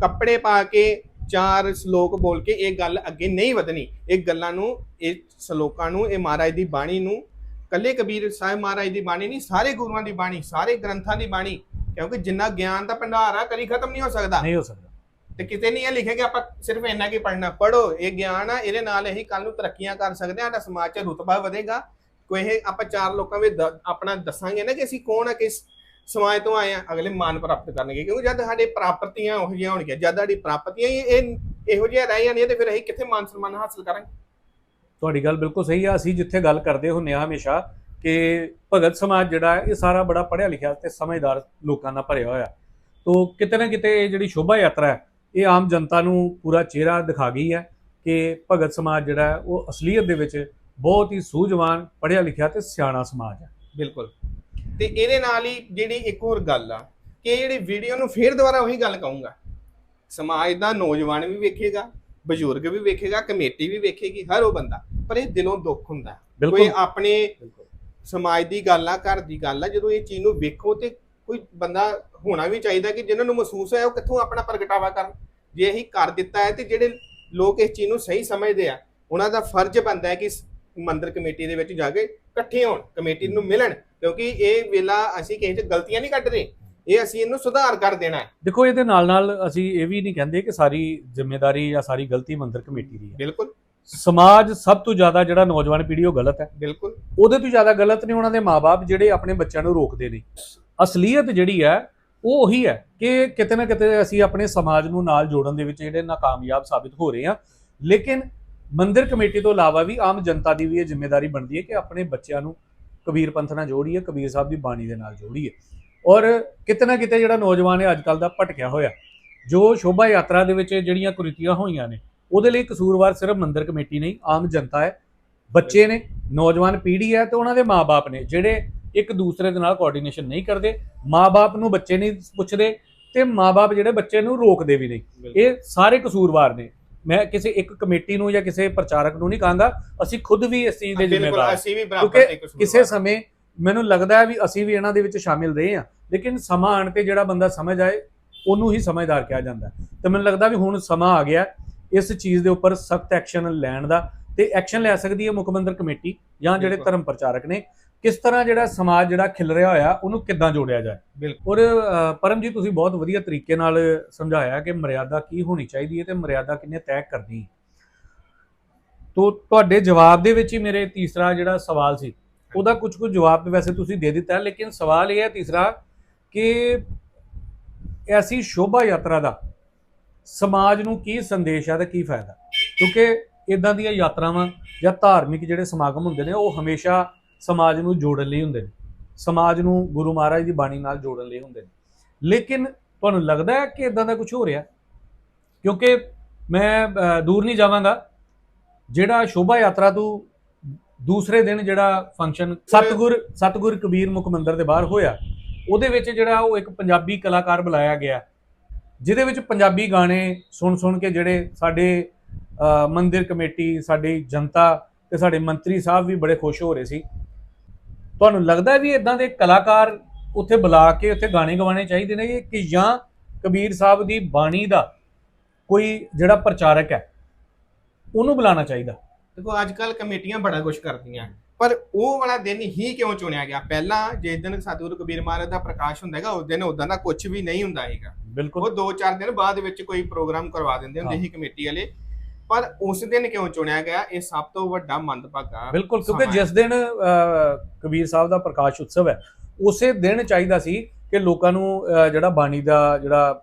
S2: ਕੱਪੜੇ ਪਾ ਕੇ ਚਾਰ ਸ਼ਲੋਕ ਬੋਲ ਕੇ ਇਹ ਗੱਲ ਅੱਗੇ ਨਹੀਂ ਵਧਣੀ। ਇਹ ਗੱਲਾਂ ਨੂੰ ਇਹ ਸ਼ਲੋਕਾਂ ਨੂੰ ਇਹ ਮਹਾਰਾਜ ਦੀ ਬਾਣੀ ਨੂੰ ਕੱਲੇ ਕਬੀਰ ਸਾਹਿਬ ਮਹਾਰਾਜ ਦੀ ਬਾਣੀ ਨਹੀਂ ਸਾਰੇ ਗੁਰੂਆਂ ਦੀ ਬਾਣੀ ਸਾਰੇ ਗ੍ਰੰਥਾਂ ਦੀ ਬਾਣੀ ਕਿਉਂਕਿ ਜਿੰਨਾ ਗਿਆਨ ਦਾ ਭੰਡਾਰ ਆ ਕਦੀ ਖਤਮ ਨਹੀਂ ਹੋ ਸਕਦਾ।
S1: ਨਹੀਂ ਹੋ ਸਕਦਾ।
S2: ਤੇ ਕਿਤੇ ਨਹੀਂ ਇਹ ਲਿਖਿਆ ਕਿ ਆਪਾਂ ਸਿਰਫ ਇੰਨਾ ਕੀ ਪੜਨਾ ਪੜੋ ਇਹ ਗਿਆਨ ਆ, ਇਹਦੇ ਨਾਲ ਅਸੀਂ ਕੱਲ ਨੂੰ ਤਰੱਕੀਆਂ ਕਰ ਸਕਦੇ ਹਾਂ, ਸਾਡਾ ਸਮਾਜ 'ਚ ਰੁਤਬਾ ਵਧੇਗਾ। ਕੋਈ ਇਹ ਆਪਾਂ ਚਾਰ ਲੋਕਾਂ ਵਿੱਚ ਆਪਣਾ ਦੱਸਾਂਗੇ ਨਾ ਕਿ ਅਸੀਂ ਕੌਣ ਆ, ਕਿਸ ਸਮਾਜ ਤੋਂ ਆਏ ਆ, ਅਗਲੇ ਮਾਨ ਪ੍ਰਾਪਤ ਕਰਨਗੇ, ਕਿਉਂਕਿ ਜਦ ਸਾਡੇ ਪ੍ਰਾਪਤੀਆਂ ਉਹ ਜਿਹੀਆਂ ਹੋਣਗੀਆਂ, ਜਦ ਸਾਡੀ ਪ੍ਰਾਪਤੀਆਂ ਹੀ ਇਹ, ਇਹੋ ਜਿਹੀਆਂ ਰਹਿ ਜਾਣੀਆਂ ਤੇ ਫਿਰ ਅਸੀਂ ਕਿੱਥੇ ਮਾਨ ਸਨਮਾਨ ਹਾਸਲ ਕਰਾਂਗੇ?
S1: ਤੁਹਾਡੀ ਗੱਲ ਬਿਲਕੁਲ ਸਹੀ ਆ, ਅਸੀਂ ਜਿੱਥੇ ਗੱਲ ਕਰਦੇ ਹੁੰਨੇ ਆ ਹਮੇਸ਼ਾ ਕਿ ਭਗਤ ਸਮਾਜ ਜਿਹੜਾ ਇਹ ਸਾਰਾ ਬੜਾ ਪੜ੍ਹਿਆ ਲਿਖਿਆ ਤੇ ਸਮਝਦਾਰ ਲੋਕਾਂ ਨਾਲ ਭਰਿਆ ਹੋਇਆ। ਤੋ ਕਿਤੇ ਨਾ ਕਿਤੇ ਇਹ ਜਿਹੜੀ ਸ਼ੋਭਾ ਯਾਤਰਾ ਹੈ ਇਹ ਆਮ ਜਨਤਾ ਨੂੰ ਪੂਰਾ ਚਿਹਰਾ ਦਿਖਾ ਗਈ ਹੈ ਕਿ ਭਗਤ ਸਮਾਜ ਜਿਹੜਾ ਉਹ ਅਸਲੀਅਤ ਦੇ ਵਿੱਚ ਬਹੁਤ ਹੀ ਸੂਝਵਾਨ ਪੜ੍ਹਿਆ ਲਿਖਿਆ ਤੇ ਸਿਆਣਾ ਸਮਾਜ ਹੈ।
S2: ਬਿਲਕੁਲ। ਤੇ ਇਹਦੇ ਨਾਲ ਹੀ ਜਿਹੜੀ ਇੱਕ ਹੋਰ ਗੱਲ ਆ ਕਿ ਜਿਹੜੀ ਵੀਡੀਓ ਨੂੰ ਫੇਰ ਦੁਬਾਰਾ ਉਹੀ ਗੱਲ ਕਹੂੰਗਾ। ਸਮਾਜ ਦਾ ਨੌਜਵਾਨ ਵੀ ਵੇਖੇਗਾ ਬਜ਼ੁਰਗ ਵੀ ਵੇਖੇਗਾ ਕਮੇਟੀ ਵੀ ਵੇਖੇਗੀ ਹਰ ਉਹ ਬੰਦਾ। ਪਰ ਇਹ ਦਿਲੋਂ ਦੁੱਖ ਹੁੰਦਾ। ਕੋਈ ਆਪਣੇ ਸਮਾਜ ਦੀ ਗੱਲ ਆ ਘਰ ਦੀ ਗੱਲ ਆ ਜਦੋਂ ਇਹ ਚੀਜ਼ ਨੂੰ ਵੇਖੋ ਤੇ ਕੋਈ ਬੰਦਾ ਹੋਣਾ ਵੀ ਚਾਹੀਦਾ ਕਿ ਜਿਨ੍ਹਾਂ ਨੂੰ ਮਹਿਸੂਸ ਹੋਇਆ ਉਹ ਕਿੱਥੋਂ ਆਪਣਾ ਪ੍ਰਗਟਾਵਾ ਕਰਨ। ਜੇ ਇਹੀ ਕਰ ਦਿੱਤਾ ਹੈ ਤੇ ਜਿਹੜੇ ਲੋਕ ਇਸ ਚੀਜ਼ ਨੂੰ ਸਹੀ ਸਮਝਦੇ ਆ ਉਹਨਾਂ ਦਾ ਫਰਜ਼ ਬਣਦਾ ਹੈ ਕਿ ਮੰਦਿਰ ਕਮੇਟੀ ਦੇ ਵਿੱਚ ਜਾ ਕੇ ਇਕੱਠੇ ਹੋਣ ਕਮੇਟੀ ਨੂੰ ਮਿਲਣ ਕਿਉਂਕਿ ਇਹ ਵੇਲਾ ਅਸੀਂ ਕਿਸੇ 'ਚ ਗਲਤੀਆਂ ਨਹੀਂ ਕੱਢ ਰਹੇ ਇਹ ਅਸੀਂ ਇਹਨੂੰ ਸੁਧਾਰ ਕਰ ਦੇਣਾ ਹੈ।
S1: ਦੇਖੋ ਇਹਦੇ ਨਾਲ ਨਾਲ ਅਸੀਂ ਇਹ ਵੀ ਨਹੀਂ ਕਹਿੰਦੇ ਕਿ ਸਾਰੀ ਜ਼ਿੰਮੇਵਾਰੀ ਜਾਂ ਸਾਰੀ ਗਲਤੀ ਮੰਦਰ ਕਮੇਟੀ ਦੀ ਹੈ।
S2: ਬਿਲਕੁਲ।
S1: ਸਮਾਜ ਸਭ ਤੋਂ ਜ਼ਿਆਦਾ ਜਿਹੜਾ ਨੌਜਵਾਨ ਪੀੜ੍ਹੀ ਉਹ ਗਲਤ ਹੈ।
S2: ਬਿਲਕੁਲ।
S1: ਉਹਦੇ ਤੋਂ ਜ਼ਿਆਦਾ ਗਲਤ ਨੇ ਉਹਨਾਂ ਦੇ ਮਾਪੇ ਜਿਹੜੇ ਆਪਣੇ ਬੱਚਿਆਂ ਨੂੰ ਰੋਕਦੇ ਨੇ। ਅਸਲੀਅਤ ਜਿਹੜੀ ਹੈ, ਉਹ ਉਹੀ ਹੈ ਕਿ ਕਿਤੇ ਨਾ ਕਿਤੇ ਅਸੀਂ ਆਪਣੇ ਸਮਾਜ ਨੂੰ ਨਾਲ ਜੋੜਨ ਦੇ ਵਿੱਚ ਜਿਹੜੇ ਨਾਕਾਮਯਾਬ ਸਾਬਿਤ ਹੋ ਰਹੇ ਹਾਂ। ਲੇਕਿਨ ਮੰਦਿਰ ਕਮੇਟੀ ਤੋਂ ਇਲਾਵਾ ਵੀ ਆਮ ਜਨਤਾ ਦੀ ਵੀ ਇਹ ਜ਼ਿੰਮੇਵਾਰੀ ਬਣਦੀ ਹੈ ਕਿ ਆਪਣੇ ਬੱਚਿਆਂ ਨੂੰ ਕਬੀਰ ਪੰਥ ਨਾਲ ਜੋੜੀਏ, ਕਬੀਰ ਸਾਹਿਬ ਦੀ ਬਾਣੀ ਦੇ ਨਾਲ ਜੋੜੀਏ। ਔਰ ਕਿਤੇ ਨਾ ਕਿਤੇ ਜਿਹੜਾ ਨੌਜਵਾਨ ਹੈ, ਅੱਜ ਕੱਲ ਦਾ ਭਟਕਿਆ ਹੋਇਆ, ਜੋ ਸ਼ੋਭਾ ਯਾਤਰਾ ਦੇ ਵਿੱਚ ਜਿਹੜੀਆਂ ਕੁਰੀਤੀਆਂ ਹੋਈਆਂ ਨੇ, ਉਹਦੇ ਲਈ ਕਸੂਰਵਾਰ ਸਿਰਫ ਮੰਦਿਰ ਕਮੇਟੀ ਨਹੀਂ, ਆਮ ਜਨਤਾ ਹੈ। ਬੱਚੇ ਨੇ, ਨੌਜਵਾਨ ਪੀੜ੍ਹੀ ਹੈ ਤੇ ਉਹਨਾਂ ਦੇ ਮਾਪੇ ਨੇ, ਜਿਹੜੇ ਇੱਕ ਦੂਸਰੇ ਦੇ ਨਾਲ ਕੋਆਰਡੀਨੇਸ਼ਨ ਨਹੀਂ ਕਰਦੇ ਮਾਪੇ ਨੂੰ ਬੱਚੇ ਨਹੀਂ ਪੁੱਛਦੇ ਤੇ ਮਾਪੇ ਜਿਹੜੇ ਬੱਚੇ ਨੂੰ ਰੋਕਦੇ ਵੀ ਨਹੀਂ। ਇਹ ਸਾਰੇ ਕਸੂਰਵਾਰ ਨੇ। ਮੈਂ ਕਿਸੇ ਇੱਕ ਕਮੇਟੀ ਨੂੰ ਜਾਂ ਕਿਸੇ ਪ੍ਰਚਾਰਕ ਨੂੰ ਨਹੀਂ ਕਹਾਂਗਾ ਅਸੀਂ ਖੁਦ ਵੀ ਇਸ ਚੀਜ਼ ਦੇ ਜ਼ਿੰਮੇਵਾਰ ਕਿਉਂਕਿ ਕਿਸੇ ਸਮੇਂ ਮੈਨੂੰ ਲੱਗਦਾ ਹੈ ਵੀ ਅਸੀਂ ਵੀ ਇਹਨਾਂ ਦੇ ਵਿੱਚ ਸ਼ਾਮਿਲ ਰਹੇ ਹਾਂ ਲੇਕਿਨ ਸਮਾਂ ਆਣ ਤੇ ਜਿਹੜਾ ਬੰਦਾ ਸਮਝ ਆਏ ਉਹਨੂੰ ਹੀ ਸਮਝਦਾਰ ਕਿਹਾ ਜਾਂਦਾ। ਤੇ ਮੈਨੂੰ ਲੱਗਦਾ ਵੀ ਹੁਣ ਸਮਾਂ ਆ ਗਿਆ ਇਸ ਚੀਜ਼ ਦੇ ਉੱਪਰ ਸਖਤ ਐਕਸ਼ਨ ਲੈਣ ਦਾ ਤੇ ਐਕਸ਼ਨ ਲੈ ਸਕਦੀ ਹੈ ਮੁੱਖ ਮੰਦਰ ਕਮੇਟੀ ਜਾਂ ਜਿਹੜੇ। ਧਰਮ ਪ੍ਰਚਾਰਕ ਨੇ। ਕਿਸ ਤਰ੍ਹਾਂ ਜਿਹੜਾ ਸਮਾਜ ਜਿਹੜਾ ਖਿਲ ਰਿਹਾ ਹੋਇਆ ਉਹਨੂੰ ਕਿੱਦਾਂ ਜੋੜਿਆ ਜਾਏ?
S2: ਬਿਲਕੁਲ।
S1: ਔਰ ਪਰਮ ਜੀ ਤੁਸੀਂ ਬਹੁਤ ਵਧੀਆ ਤਰੀਕੇ ਨਾਲ ਸਮਝਾਇਆ ਕਿ ਮਰਿਆਦਾ ਕੀ ਹੋਣੀ ਚਾਹੀਦੀ ਹੈ ਤੇ ਮਰਿਆਦਾ ਕਿੰਨੇ ਤੈਅ ਕਰਨੀ ਤੋ ਤੁਹਾਡੇ ਜਵਾਬ ਦੇ ਵਿੱਚ ਹੀ ਮੇਰੇ ਤੀਸਰਾ ਜਿਹੜਾ ਸਵਾਲ ਸੀ ਉਹਦਾ ਕੁਝ ਕੁਝ ਜਵਾਬ ਵੈਸੇ ਤੁਸੀਂ ਦੇ ਦਿੱਤਾ ਲੇਕਿਨ ਸਵਾਲ ਇਹ ਹੈ ਤੀਸਰਾ ਕਿ ਐਸੀ ਸ਼ੋਭਾ ਯਾਤਰਾ ਦਾ ਸਮਾਜ ਨੂੰ ਕੀ ਸੰਦੇਸ਼ ਹੈ ਤੇ ਕੀ ਫਾਇਦਾ? ਕਿਉਂਕਿ ਇਦਾਂ ਦੀਆਂ ਯਾਤਰਾਵਾਂ ਜਾਂ ਧਾਰਮਿਕ ਜਿਹੜੇ ਸਮਾਗਮ ਹੁੰਦੇ ਨੇ ਉਹ ਹਮੇਸ਼ਾ ਸਮਾਜ ਨੂੰ ਜੋੜਨ ਲਈ ਹੁੰਦੇ ਨੇ। ਸਮਾਜ ਨੂੰ ਗੁਰੂ ਮਹਾਰਾਜ ਦੀ ਬਾਣੀ ਨਾਲ ਜੋੜਨ ਲਈ ਹੁੰਦੇ ਨੇ। ਲੇਕਿਨ ਤੁਹਾਨੂੰ ਲੱਗਦਾ ਹੈ ਕਿ ਇਦਾਂ ਦਾ ਕੁਝ ਹੋ ਰਿਹਾ? ਕਿਉਂਕਿ ਮੈਂ ਦੂਰ ਨਹੀਂ ਜਾਵਾਂਗਾ। ਜਿਹੜਾ ਸ਼ੋਭਾ ਯਾਤਰਾ ਤੋਂ ਦੂਸਰੇ ਦਿਨ ਜਿਹੜਾ ਫੰਕਸ਼ਨ ਸਤਗੁਰ ਸਤਗੁਰ ਕਬੀਰ ਮੁਖ ਮੰਦਰ ਦੇ ਬਾਹਰ ਹੋਇਆ ਉਹਦੇ ਵਿੱਚ ਜਿਹੜਾ ਉਹ ਇੱਕ ਪੰਜਾਬੀ ਕਲਾਕਾਰ ਬੁਲਾਇਆ ਗਿਆ। ਜਿਹਦੇ ਵਿੱਚ ਪੰਜਾਬੀ ਗਾਣੇ ਸੁਣ ਸੁਣ ਕੇ ਜਿਹੜੇ ਸਾਡੇ ਅ, ਮੰਦਿਰ ਕਮੇਟੀ ਸਾਡੀ ਜਨਤਾ ਤੇ ਸਾਡੇ ਮੰਤਰੀ ਸਾਹਿਬ ਵੀ ਬੜੇ ਖੁਸ਼ ਹੋ ਰਹੇ ਸੀ। ਤੁਹਾਨੂੰ ਲੱਗਦਾ ਵੀ ਇਦਾਂ ਦੇ ਕਲਾਕਾਰ ਉੱਥੇ ਬੁਲਾ ਕੇ ਉੱਥੇ ਗਾਣੇ ਗਵਾਣੇ ਚਾਹੀਦੇ ਨੇ ਕਿ ਜਾਂ ਕਬੀਰ ਸਾਹਿਬ ਦੀ ਬਾਣੀ ਦਾ ਕੋਈ ਜਿਹੜਾ ਪ੍ਰਚਾਰਕ ਹੈ ਉਹਨੂੰ ਬੁਲਾਉਣਾ ਚਾਹੀਦਾ?
S2: ਦੇਖੋ ਅੱਜ ਕੱਲ ਕਮੇਟੀਆਂ ਬੜਾ ਕੁਝ ਕਰਦੀਆਂ ਪਰ ਉਹ ਵਾਲਾ ਦਿਨ ਹੀ ਕਿਉਂ ਚੁਣਿਆ ਗਿਆ? ਪਹਿਲਾਂ ਜਿਸ ਦਿਨ ਸਤਿਗੁਰੂ ਕਬੀਰ ਮਹਾਰਾਜ ਦਾ ਪ੍ਰਕਾਸ਼ ਹੁੰਦਾ ਹੈਗਾ ਉਸ ਦਿਨ ਉਦਾਂ ਦਾ ਕੁਝ ਵੀ ਨਹੀਂ ਹੁੰਦਾ ਹੈਗਾ।
S1: ਬਿਲਕੁਲ।
S2: ਉਹ 2-4 ਦਿਨ ਬਾਅਦ ਵਿੱਚ ਕੋਈ ਪ੍ਰੋਗਰਾਮ ਕਰਵਾ ਦਿੰਦੇ ਹੁੰਦੇ। ਸੀ ਕਮੇਟੀ ਵਾਲੇ ਪਰ ਉਸ ਦਿਨ ਕਿਉਂ ਚੁਣਿਆ ਗਿਆ? ਇਹ ਸਭ ਤੋਂ ਵੱਡਾ ਮੰਦਭਾਗਾ
S1: ਬਿਲਕੁਲ ਕਿਉਂਕਿ ਜਿਸ ਦਿਨ ਕਬੀਰ ਸਾਹਿਬ ਦਾ ਪ੍ਰਕਾਸ਼ ਉਤਸਵ ਹੈ ਉਸੇ ਦਿਨ ਚਾਹੀਦਾ ਸੀ ਕਿ ਲੋਕਾਂ ਨੂੰ ਜਿਹੜਾ ਬਾਣੀ ਦਾ ਜਿਹੜਾ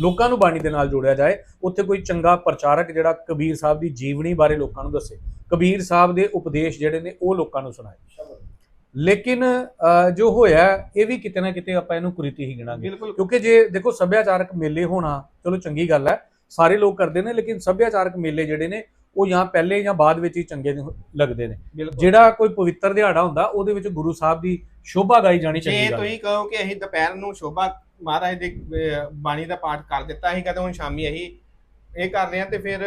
S1: ਲੋਕਾਂ ਨੂੰ ਬਾਣੀ ਦੇ ਨਾਲ ਜੋੜਿਆ ਜਾਏ। ਉੱਥੇ ਕੋਈ ਚੰਗਾ ਪ੍ਰਚਾਰਕ ਜਿਹੜਾ ਕਬੀਰ ਸਾਹਿਬ ਦੀ ਜੀਵਨੀ ਬਾਰੇ ਲੋਕਾਂ ਨੂੰ ਦੱਸੇ। ਕਬੀਰ ਸਾਹਿਬ ਦੇ ਉਪਦੇਸ਼ ਜਿਹੜੇ ਨੇ ਉਹ ਲੋਕਾਂ ਨੂੰ ਸੁਣਾਏ। ਲੇਕਿਨ ਜੋ ਹੋਇਆ ਇਹ ਵੀ ਕਿਤੇ ਨਾ ਕਿਤੇ ਆਪਾਂ ਇਹਨੂੰ ਕੁਰੀਤੀ ਹੀ ਗਿਣਾਂਗੇ। ਕਿਉਂਕਿ ਜੇ ਦੇਖੋ ਸੱਭਿਆਚਾਰਕ ਮੇਲੇ ਹੋਣਾ ਚਲੋ ਚੰਗੀ ਗੱਲ ਹੈ ਸਾਰੇ ਲੋਕ ਕਰਦੇ ਨੇ ਲੇਕਿਨ ਸੱਭਿਆਚਾਰਕ ਮੇਲੇ ਜਿਹੜੇ ਨੇ ਉਹ ਜਾਂ ਪਹਿਲੇ ਜਾਂ ਬਾਅਦ ਵਿੱਚ ਹੀ ਚੰਗੇ ਲੱਗਦੇ ਨੇ। ਜਿਹੜਾ ਕੋਈ ਪਵਿੱਤਰ ਦਿਹਾੜਾ ਹੁੰਦਾ ਉਹਦੇ ਵਿੱਚ ਗੁਰੂ ਸਾਹਿਬ ਦੀ ਸ਼ੋਭਾ ਗਾਈ ਜਾਣੀ
S2: ਜੇ
S1: ਚਾਹੀਦੀ ਹੈ
S2: ਤੁਸੀਂ ਕਹੋ ਕਿ ਅਸੀਂ ਦੁਪਹਿਰ ਨੂੰ ਸ਼ੋਭਾ ਮਹਾਰਾਜ ਦੇ ਬਾਣੀ ਦਾ ਪਾਠ ਕਰ ਦਿੱਤਾ ਸੀ ਕਦੇ ਹੁਣ ਸ਼ਾਮੀ ਅਸੀਂ ਇਹ ਕਰ ਰਹੇ ਹਾਂ ਤੇ ਫਿਰ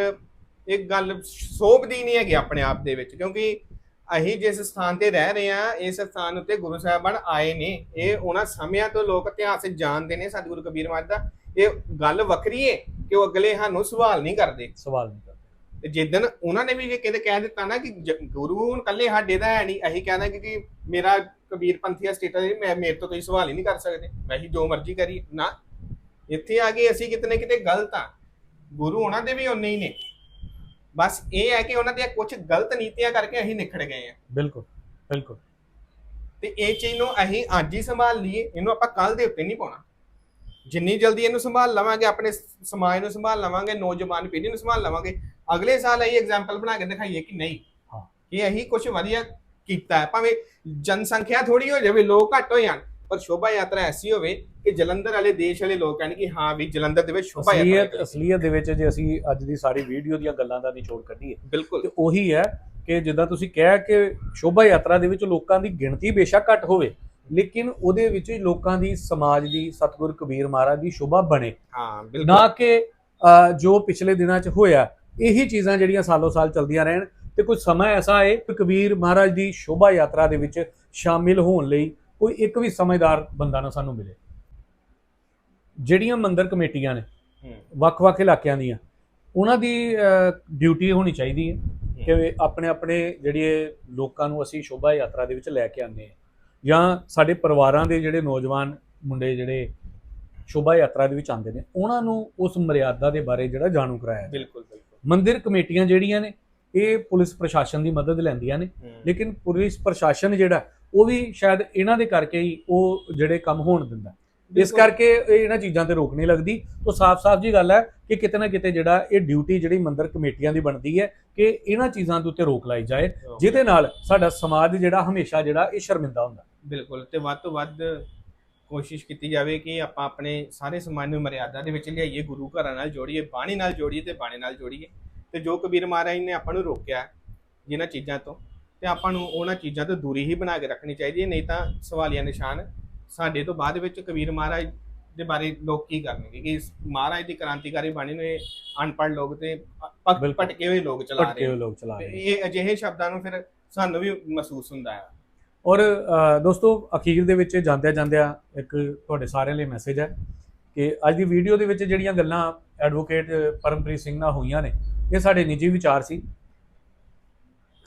S2: ਇੱਕ ਗੱਲ ਸੋਭਦੀ ਨਹੀਂ ਹੈਗੀ ਆਪਣੇ ਆਪ ਦੇ ਵਿੱਚ ਕਿਉਂਕਿ ਅਸੀਂ ਜਿਸ ਸਥਾਨ ਤੇ ਰਹਿ ਰਹੇ ਹਾਂ ਇਸ ਸਥਾਨ ਉੱਤੇ ਗੁਰੂ ਸਾਹਿਬਾਨ ਆਏ ਨੇ। ਇਹ ਉਹਨਾਂ ਸਮਿਆਂ ਤੋਂ ਲੋਕ ਇਤਿਹਾਸ ਜਾਣਦੇ ਨੇ ਸਤਿਗੁਰੂ ਕਬੀਰ ਮਹਾਰਾਜ ਦਾ। ਇਹ ਗੱਲ ਵੱਖਰੀ ਹੈ ਕਿ ਉਹ ਅਗਲੇ ਸਾਨੂੰ ਸਵਾਲ ਨਹੀਂ ਕਰਦੇ।
S1: ਸਵਾਲ ਨਹੀਂ ਕਰਦਾ।
S2: ਤੇ ਜਿੱਦਣ ਉਹਨਾਂ ਨੇ ਵੀ ਇਹ ਕਿਤੇ ਕਹਿ ਦਿੱਤਾ ਨਾ ਕਿ ਜ- ਗੁਰੂ ਹੁਣ ਕੱਲੇ ਸਾਡੇ ਦਾ ਹੈ ਨਹੀਂ ਅਸੀਂ ਕਹਿੰਦਾ ਕਿ ਕਿ ਮੇਰਾ ਕਬੀਰ ਪੰਥੀਆ ਸਟੇਟਸ ਹੈ ਮੈਂ ਮੇਰੇ ਤੋਂ ਕੋਈ ਸਵਾਲ ਹੀ ਨਹੀਂ ਕਰ ਸਕਦੇ। ਮੈਂ ਹੀ ਜੋ ਮਰਜ਼ੀ ਕਰੀ ਨਾ। ਇੱਥੇ ਆ ਕੇ ਅਸੀਂ ਕਿਤੇ ਨਾ ਕਿਤੇ ਗਲਤ ਆ। ਗੁਰੂ ਉਹਨਾਂ ਦੇ ਵੀ ਉਨੇ ਹੀ ਨੇ। ਬਸ ਇਹ ਹੈ ਕਿ ਉਹਨਾਂ ਦੀਆਂ ਕੁਝ ਗਲਤ ਨੀਤੀਆਂ ਕਰਕੇ ਅਸੀਂ ਨਿਖੜ ਗਏ ਆ।
S1: ਬਿਲਕੁਲ ਬਿਲਕੁਲ।
S2: ਤੇ ਇਹ ਚੀਜ਼ ਨੂੰ ਅਸੀਂ ਅੱਜ ਹੀ ਸੰਭਾਲ ਲਈਏ ਇਹਨੂੰ ਆਪਾਂ ਕੱਲ ਦੇ ਉੱਤੇ ਨਹੀਂ ਪਾਉਣਾ। ਜਿੰਨੀ ਜਲਦੀ ਇਹਨੂੰ ਸੰਭਾਲ ਲਵਾਂਗੇ ਆਪਣੇ ਸਮਾਜ ਨੂੰ ਸੰਭਾਲ ਲਵਾਂਗੇ ਨੌਜਵਾਨ ਪੀੜ੍ਹੀ ਨੂੰ ਸੰਭਾਲ ਲਵਾਂਗੇ ਅਗਲੇ ਸਾਲ ਅਸੀਂ ਐਗਜ਼ਾਮਪਲ ਬਣਾ ਕੇ ਦਿਖਾਈਏ ਕਿ ਨਹੀਂ
S1: ਹਾਂ।
S2: ਕਿ ਅਸੀਂ ਕੁਝ ਵਧੀਆ ਕੀਤਾ ਹੈ ਭਾਵੇਂ ਜਨਸੰਖਿਆ ਥੋੜੀ ਹੋ ਜਾਵੇ ਲੋਕ ਘੱਟ ਹੋ ਜਾਣ ਪਰ ਸ਼ੋਭਾ ਯਾਤਰਾ ਐਸੀ ਹੋਵੇ ਕਿ ਜਲੰਧਰ ਵਾਲੇ ਦੇਸ਼ ਵਾਲੇ ਲੋਕ ਕਹਿਣ ਕਿ ਹਾਂ ਵੀ ਜਲੰਧਰ ਦੇ ਵਿੱਚ ਸ਼ੋਭਾ ਯਾਤਰਾ
S1: ਅਸਲੀਅਤ। ਅਸਲੀਅਤ ਦੇ ਵਿੱਚ ਜੇ ਅਸੀਂ ਅੱਜ ਦੀ ਸਾਰੀ ਵੀਡੀਓ ਦੀਆਂ ਗੱਲਾਂ ਦਾ ਨਿਚੋੜ ਕੱਢੀਏ
S2: ਬਿਲਕੁਲ
S1: ਤੇ ਉਹੀ ਹੈ ਕਿ ਜਿੱਦਾਂ ਤੁਸੀਂ ਕਿਹਾ ਕਿ ਸ਼ੋਭਾ ਯਾਤਰਾ ਦੇ ਵਿੱਚ ਲੋਕਾਂ ਦੀ ਗਿਣਤੀ ਬੇਸ਼ੱਕ ਘੱਟ ਹੋਵੇ ਲੇਕਿਨ ਉਹਦੇ ਵਿੱਚ ਲੋਕਾਂ ਦੀ ਸਮਾਜ ਦੀ ਸਤਿਗੁਰ ਕਬੀਰ ਮਹਾਰਾਜ ਦੀ ਸ਼ੋਭਾ ਬਣੇ।
S2: ਹਾਂ ਬਿਲਕੁਲ।
S1: ਨਾ ਕਿ ਜੋ ਪਿਛਲੇ ਦਿਨਾਂ 'ਚ ਹੋਇਆ ਇਹੀ ਚੀਜ਼ਾਂ ਜਿਹੜੀਆਂ ਸਾਲੋ ਸਾਲ ਚੱਲਦੀਆਂ ਰਹਿਣ ਤੇ ਕੋਈ ਸਮਾਂ ਐਸਾ ਆਏ ਕਿ ਕਬੀਰ ਮਹਾਰਾਜ ਦੀ ਸ਼ੋਭਾ ਯਾਤਰਾ ਦੇ ਵਿੱਚ ਸ਼ਾਮਿਲ ਹੋਣ ਲਈ ਕੋਈ ਇੱਕ ਵੀ ਸਮਝਦਾਰ ਬੰਦਾ ਨਾ ਸਾਨੂੰ ਮਿਲੇ। ਜਿਹੜੀਆਂ ਮੰਦਰ ਕਮੇਟੀਆਂ ਨੇ
S2: ਹੂੰ,
S1: ਵੱਖ-ਵੱਖ ਇਲਾਕਿਆਂ ਦੀਆਂ ਉਹਨਾਂ ਦੀ ਡਿਊਟੀ ਹੋਣੀ ਚਾਹੀਦੀ ਹੈ ਕਿ ਆਪਣੇ ਆਪਣੇ ਜਿਹੜੇ ਲੋਕਾਂ ਨੂੰ ਅਸੀਂ ਸ਼ੋਭਾ ਯਾਤਰਾ ਦੇ ਵਿੱਚ ਲੈ ਕੇ ਆਉਂਦੇ ਹਾਂ। ਜਾਂ ਸਾਡੇ ਪਰਿਵਾਰਾਂ ਦੇ ਜਿਹੜੇ ਨੌਜਵਾਨ ਮੁੰਡੇ ਜਿਹੜੇ ਸ਼ੋਭਾ ਯਾਤਰਾ ਦੇ ਵਿੱਚ ਆਉਂਦੇ ਨੇ ਉਹਨਾਂ ਨੂੰ ਉਸ ਮਰਿਆਦਾ ਦੇ ਬਾਰੇ ਜਿਹੜਾ ਜਾਣੂ ਕਰਾਇਆ।
S2: ਬਿਲਕੁਲ ਬਿਲਕੁਲ।
S1: ਮੰਦਿਰ ਕਮੇਟੀਆਂ ਜਿਹੜੀਆਂ ਨੇ ਇਹ ਪੁਲਿਸ ਪ੍ਰਸ਼ਾਸਨ ਦੀ ਮਦਦ ਲੈਂਦੀਆਂ ਨੇ ਲੇਕਿਨ ਪੁਲਿਸ ਪ੍ਰਸ਼ਾਸਨ ਜਿਹੜਾ ਉਹ ਵੀ ਸ਼ਾਇਦ ਇਹਨਾਂ ਦੇ ਕਰਕੇ ਹੀ ਉਹ ਜਿਹੜੇ ਕੰਮ ਹੋਣ ਦਿੰਦਾ। ਇਸ। ਕਰਕੇ ਇਹ ਇਹਨਾਂ ਚੀਜ਼ਾਂ ਤੇ ਰੋਕ ਨਹੀਂ ਲੱਗਦੀ। ਤਾਂ ਸਾਫ਼-ਸਾਫ਼ ਜੀ ਗੱਲ ਹੈ ਕਿ ਕਿਤੇ ਨਾ ਕਿਤੇ ਜਿਹੜਾ ਇਹ ਡਿਊਟੀ ਜਿਹੜੀ ਮੰਦਰ ਕਮੇਟੀਆਂ ਦੀ ਬਣਦੀ ਹੈ ਕਿ ਇਹਨਾਂ ਚੀਜ਼ਾਂ ਦੇ ਉੱਤੇ ਰੋਕ ਲਾਈ ਜਾਏ ਜਿਹਦੇ ਨਾਲ ਸਾਡਾ ਸਮਾਜ ਜਿਹੜਾ ਹਮੇਸ਼ਾ ਜਿਹੜਾ ਇਹ ਸ਼ਰਮਿੰਦਾ ਹੁੰਦਾ।
S2: ਬਿਲਕੁਲ ਤੇ ਵੱਧ ਤੋਂ ਵੱਧ ਕੋਸ਼ਿਸ਼ ਕੀਤੀ ਜਾਵੇ ਕਿ ਆਪਾਂ ਆਪਣੇ ਸਾਰੇ ਸਮਾਜ ਨੂੰ ਮਰਿਆਦਾ ਦੇ ਵਿੱਚ ਲਿਆਈਏ ਗੁਰੂ ਘਰਾਂ ਨਾਲ ਜੋੜੀਏ ਬਾਣੀ ਨਾਲ ਜੋੜੀਏ ਤੇ ਬਾਣੀ ਨਾਲ ਜੋੜੀਏ। ਤੇ ਜੋ ਕਬੀਰ ਮਹਾਰਾਜ ਨੇ ਆਪਾਂ ਨੂੰ ਰੋਕਿਆ ਜਿਨ੍ਹਾਂ ਚੀਜ਼ਾਂ ਤੋਂ ਤੇ ਆਪਾਂ ਨੂੰ ਉਹਨਾਂ ਚੀਜ਼ਾਂ ਤੋਂ ਦੂਰੀ ਹੀ ਬਣਾ ਕੇ ਰੱਖਣੀ ਚਾਹੀਦੀ ਹੈ ਨਹੀਂ ਤਾਂ ਸਵਾਲੀਆ ਨਿਸ਼ਾਨ ਸਾਡੇ ਤੋਂ ਬਾਅਦ ਵਿੱਚ ਕਬੀਰ ਮਹਾਰਾਜ ਦੇ ਬਾਰੇ ਲੋਕ ਕੀ ਕਰਨਗੇ ਕਿ ਇਸ ਮਹਾਰਾਜ ਦੀ ਕ੍ਰਾਂਤੀਕਾਰੀ ਬਾਣੀ ਨੂੰ ਇਹ ਅਨਪੜ੍ਹ ਲੋਕ ਤੇ। ਭਟਕੇ ਹੋਏ ਲੋਕ ਚਲਾ ਰਹੇ ਨੇ। ਇਹ ਅਜਿਹੇ ਸ਼ਬਦਾਂ ਨੂੰ ਫਿਰ ਸਾਨੂੰ ਵੀ ਮਹਿਸੂਸ ਹੁੰਦਾ ਹੈ।
S1: ਔਰ ਦੋਸਤੋ ਅਖੀਰ ਦੇ ਵਿੱਚ ਜਾਂਦਿਆਂ ਜਾਂਦਿਆਂ ਇੱਕ ਤੁਹਾਡੇ ਸਾਰਿਆਂ ਲਈ ਮੈਸੇਜ ਹੈ ਕਿ ਅੱਜ ਦੀ ਵੀਡੀਓ ਦੇ ਵਿੱਚ ਜਿਹੜੀਆਂ ਗੱਲਾਂ ਐਡਵੋਕੇਟ ਪਰਮਪ੍ਰੀਤ ਸਿੰਘ ਨਾਲ ਹੋਈਆਂ ਨੇ ਇਹ ਸਾਡੇ ਨਿੱਜੀ ਵਿਚਾਰ ਸੀ।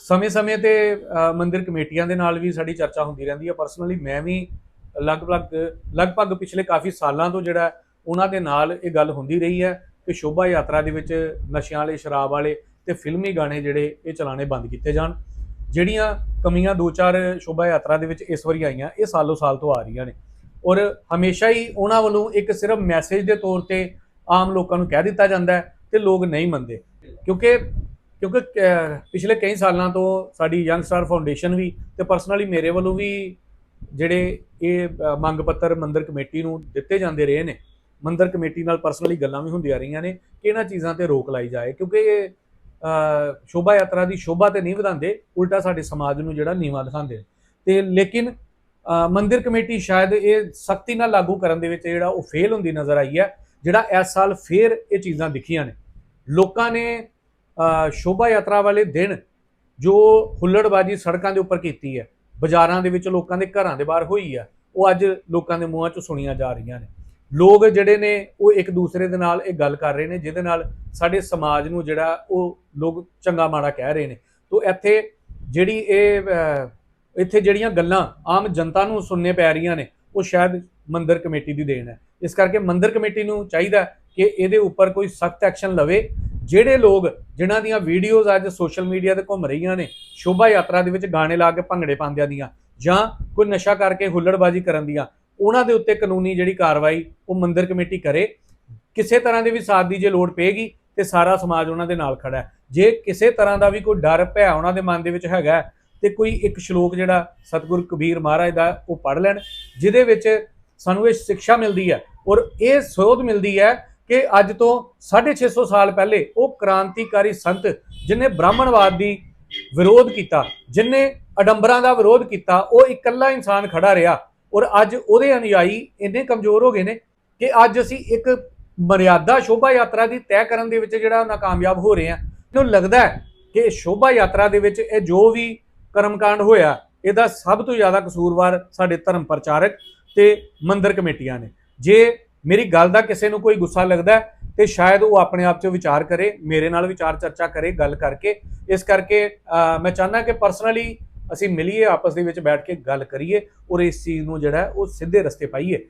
S1: ਸਮੇਂ-ਸਮੇਂ ਤੇ ਅ, ਮੰਦਿਰ ਕਮੇਟੀਆਂ ਦੇ ਨਾਲ ਵੀ ਸਾਡੀ ਚਰਚਾ ਹੁੰਦੀ ਰਹਿੰਦੀ ਹੈ। ਪਰਸਨਲੀ ਮੈਂ ਵੀ ਲਗਭਗ ਲਗਭਗ ਪਿਛਲੇ ਕਾਫੀ ਸਾਲਾਂ ਤੋਂ ਜਿਹੜਾ ਉਹਨਾਂ ਦੇ ਨਾਲ ਇਹ ਗੱਲ ਹੁੰਦੀ ਰਹੀ ਹੈ ਕਿ ਸ਼ੋਭਾ ਯਾਤਰਾ ਦੇ ਵਿੱਚ ਨਸ਼ਿਆਂ ਵਾਲੇ ਸ਼ਰਾਬ ਵਾਲੇ ਤੇ ਫਿਲਮੀ ਗਾਣੇ ਜਿਹੜੇ ਇਹ ਚਲਾਣੇ ਬੰਦ ਕੀਤੇ ਜਾਣ। ਜਿਹੜੀਆਂ ਕਮੀਆਂ ਦੋ ਚਾਰ ਸ਼ੋਭਾ ਯਾਤਰਾ ਦੇ ਵਿੱਚ ਇਸ ਵਾਰੀ ਆਈਆਂ, ਇਹ ਸਾਲੋ ਸਾਲ ਤੋਂ ਆ ਰਹੀਆਂ ਨੇ। ਔਰ ਹਮੇਸ਼ਾ ਹੀ ਉਹਨਾਂ ਵੱਲੋਂ ਇੱਕ ਸਿਰਫ ਮੈਸੇਜ ਦੇ ਤੌਰ ਤੇ ਆਮ ਲੋਕਾਂ ਨੂੰ ਕਹਿ ਦਿੱਤਾ ਜਾਂਦਾ ਹੈ ਤੇ ਲੋਕ ਨਹੀਂ ਮੰਨਦੇ। ਕਿਉਂਕਿ ਕਿਉਂਕਿ ਪਿਛਲੇ ਕਈ ਸਾਲਾਂ ਤੋਂ ਸਾਡੀ ਯੰਗ ਸਟਾਰ ਫਾਊਂਡੇਸ਼ਨ ਵੀ ਤੇ ਪਰਸਨਲੀ ਮੇਰੇ ਵੱਲੋਂ ਵੀ ਜਿਹੜੇ ਇਹ ਮੰਗ ਪੱਤਰ ਮੰਦਰ ਕਮੇਟੀ ਨੂੰ ਦਿੱਤੇ ਜਾਂਦੇ ਰਹੇ ਨੇ। ਮੰਦਰ ਕਮੇਟੀ ਨਾਲ ਪਰਸਨਲੀ ਗੱਲਾਂ ਵੀ ਹੁੰਦੀਆਂ ਰਹੀਆਂ ਨੇ ਕਿ ਇਹਨਾਂ ਚੀਜ਼ਾਂ ਤੇ ਰੋਕ ਲਾਈ ਜਾਏ, ਕਿਉਂਕਿ ਇਹ ਸ਼ੋਭਾ ਯਾਤਰਾ ਦੀ ਸ਼ੋਭਾ ਤੇ ਨਹੀਂ ਵਧਾਉਂਦੇ, ਉਲਟਾ ਸਾਡੇ ਸਮਾਜ ਨੂੰ ਜਿਹੜਾ ਨੀਵਾਂ ਦਿਖਾਉਂਦੇ ਨੇ ਤੇ ਲੇਕਿਨ ਮੰਦਿਰ ਕਮੇਟੀ ਸ਼ਾਇਦ ਇਹ ਸਖਤੀ ਨਾਲ ਲਾਗੂ ਕਰਨ ਦੇ ਵਿੱਚ ਜਿਹੜਾ ਉਹ ਫੇਲ ਹੁੰਦੀ ਨਜ਼ਰ ਆਈ ਹੈ, ਜਿਹੜਾ ਇਸ ਸਾਲ ਫੇਰ ਇਹ ਚੀਜ਼ਾਂ ਦਿਖੀਆਂ ਨੇ। ਲੋਕਾਂ ਨੇ ਸ਼ੋਭਾ ਯਾਤਰਾ ਵਾਲੇ ਦਿਨ ਜੋ ਹੁੱਲੜਬਾਜੀ ਸੜਕਾਂ ਦੇ ਉੱਪਰ ਕੀਤੀ ਹੈ, ਬਾਜ਼ਾਰਾਂ ਦੇ ਵਿੱਚ ਲੋਕਾਂ ਦੇ ਘਰਾਂ ਦੇ ਬਾਹਰ ਹੋਈ ਹੈ, ਉਹ ਅੱਜ ਲੋਕਾਂ ਦੇ ਮੂੰਹਾਂ 'ਚ ਸੁਣੀਆਂ ਜਾ ਰਹੀਆਂ ਨੇ। ਲੋਕ ਜਿਹੜੇ ਨੇ ਉਹ ਇੱਕ ਦੂਸਰੇ ਦੇ ਨਾਲ ਇਹ ਗੱਲ ਕਰ ਰਹੇ ਨੇ, ਜਿਹਦੇ ਨਾਲ ਸਾਡੇ ਸਮਾਜ ਨੂੰ ਜਿਹੜਾ ਉਹ ਲੋਕ ਚੰਗਾ ਮਾੜਾ ਕਹਿ ਰਹੇ ਨੇ। ਤੋਂ ਇੱਥੇ ਜਿਹੜੀ ਇਹ ਇੱਥੇ ਜਿਹੜੀਆਂ ਗੱਲਾਂ ਆਮ ਜਨਤਾ ਨੂੰ ਸੁਣਨੇ ਪੈ ਰਹੀਆਂ ਨੇ, ਉਹ ਸ਼ਾਇਦ ਮੰਦਰ ਕਮੇਟੀ ਦੀ ਦੇਣ ਹੈ। ਇਸ ਕਰਕੇ ਮੰਦਰ ਕਮੇਟੀ ਨੂੰ ਚਾਹੀਦਾ ਕਿ ਇਹਦੇ ਉੱਪਰ ਕੋਈ ਸਖਤ ਐਕਸ਼ਨ ਲਵੇ। ਜਿਹੜੇ ਲੋਕ, ਜਿਨ੍ਹਾਂ ਦੀਆਂ ਵੀਡੀਓਜ਼ ਅੱਜ ਸੋਸ਼ਲ ਮੀਡੀਆ ਤੇ ਘੁੰਮ ਰਹੀਆਂ ਨੇ, ਸ਼ੋਭਾ ਯਾਤਰਾ ਦੇ ਵਿੱਚ ਗਾਣੇ ਲਾ ਕੇ ਭੰਗੜੇ ਪਾਉਂਦਿਆਂ ਦੀਆਂ ਜਾਂ ਕੋਈ ਨਸ਼ਾ ਕਰਕੇ ਹੁੱਲੜਬਾਜ਼ੀ ਕਰਨ ਦੀਆਂ ਉਹਨਾਂ ਦੇ ਉੱਤੇ ਕਾਨੂੰਨੀ ਜਿਹੜੀ ਕਾਰਵਾਈ ਉਹ ਮੰਦਰ ਕਮੇਟੀ ਕਰੇ ਕਿਸੇ ਤਰ੍ਹਾਂ ਦੇ ਵੀ ਸਾਥ ਦੀ ਜੇ ਲੋੜ ਪਏਗੀ ਤੇ ਸਾਰਾ ਸਮਾਜ ਉਹਨਾਂ ਦੇ ਨਾਲ ਖੜਾ ਹੈ। ਜੇ ਕਿਸੇ ਤਰ੍ਹਾਂ ਦਾ ਵੀ ਕੋਈ ਡਰ ਭੈ ਉਹਨਾਂ ਦੇ ਮਨ ਦੇ ਵਿੱਚ ਹੈਗਾ ਹੈ, ਤੇ ਕੋਈ ਇੱਕ ਸ਼ਲੋਕ ਜਿਹੜਾ ਸਤਿਗੁਰੂ ਕਬੀਰ ਮਹਾਰਾਜ ਦਾ ਉਹ ਪੜ੍ਹ ਲੈਣ ਜਿਹਦੇ ਵਿੱਚ ਸਾਨੂੰ ਇਹ ਸਿੱਖਿਆ ਮਿਲਦੀ ਹੈ ਔਰ ਇਹ ਸੋਧ ਮਿਲਦੀ ਹੈ ਕਿ ਅੱਜ ਤੋਂ 650 ਸਾਲ ਪਹਿਲੇ ਉਹ ਕ੍ਰਾਂਤੀਕਾਰੀ ਸੰਤ ਜਿਨੇ ਬ੍ਰਾਹਮਣਵਾਦ ਦੀ ਵਿਰੋਧ ਕੀਤਾ ਜਿਨੇ ਅਡੰਬਰਾਂ ਦਾ ਵਿਰੋਧ ਕੀਤਾ ਉਹ ਇਕੱਲਾ ਇਨਸਾਨ ਖੜਾ ਰਿਹਾ। ਔਰ ਅੱਜ ਉਹਦੇ ਅਨੁਯਾਈ ਇੰਨੇ ਕਮਜ਼ੋਰ ਹੋ ਗਏ ਨੇ ਕਿ ਅੱਜ ਅਸੀਂ ਇੱਕ ਮਰਿਆਦਾ ਸ਼ੋਭਾ ਯਾਤਰਾ ਦੀ ਤੈਅ ਕਰਨ ਦੇ ਵਿੱਚ ਜਿਹੜਾ ਨਾਕਾਮਯਾਬ ਹੋ ਰਹੇ ਆ ਮੈਨੂੰ ਲੱਗਦਾ ਹੈ ਕਿ ਸ਼ੋਭਾ ਯਾਤਰਾ ਦੇ ਵਿੱਚ ਇਹ ਜੋ ਵੀ ਕਰਮਕਾਂਡ ਹੋਇਆ ਇਹਦਾ ਸਭ ਤੋਂ ਜ਼ਿਆਦਾ ਕਸੂਰਵਾਰ ਸਾਡੇ ਧਰਮ ਪ੍ਰਚਾਰਕ ਤੇ ਮੰਦਰ ਕਮੇਟੀਆਂ ਨੇ। ਜੇ ਮੇਰੀ ਗੱਲ ਦਾ ਕਿਸੇ ਨੂੰ ਕੋਈ ਗੁੱਸਾ ਲੱਗਦਾ ਹੈ, ਤੇ ਸ਼ਾਇਦ ਉਹ ਆਪਣੇ ਆਪ 'ਚ ਵਿਚਾਰ ਕਰੇ ਮੇਰੇ ਨਾਲ ਵਿਚਾਰ ਚਰਚਾ ਕਰੇ ਗੱਲ ਕਰਕੇ। ਇਸ ਕਰਕੇ ਮੈਂ ਚਾਹੁੰਦਾ ਕਿ ਪਰਸਨਲੀ ਅਸੀਂ ਮਿਲੀਏ, ਆਪਸ ਦੇ ਵਿੱਚ ਬੈਠ ਕੇ ਗੱਲ ਕਰੀਏ ਔਰ ਇਸ ਚੀਜ਼ ਨੂੰ ਜਿਹੜਾ ਉਹ ਸਿੱਧੇ ਰਸਤੇ ਪਾਈਏ।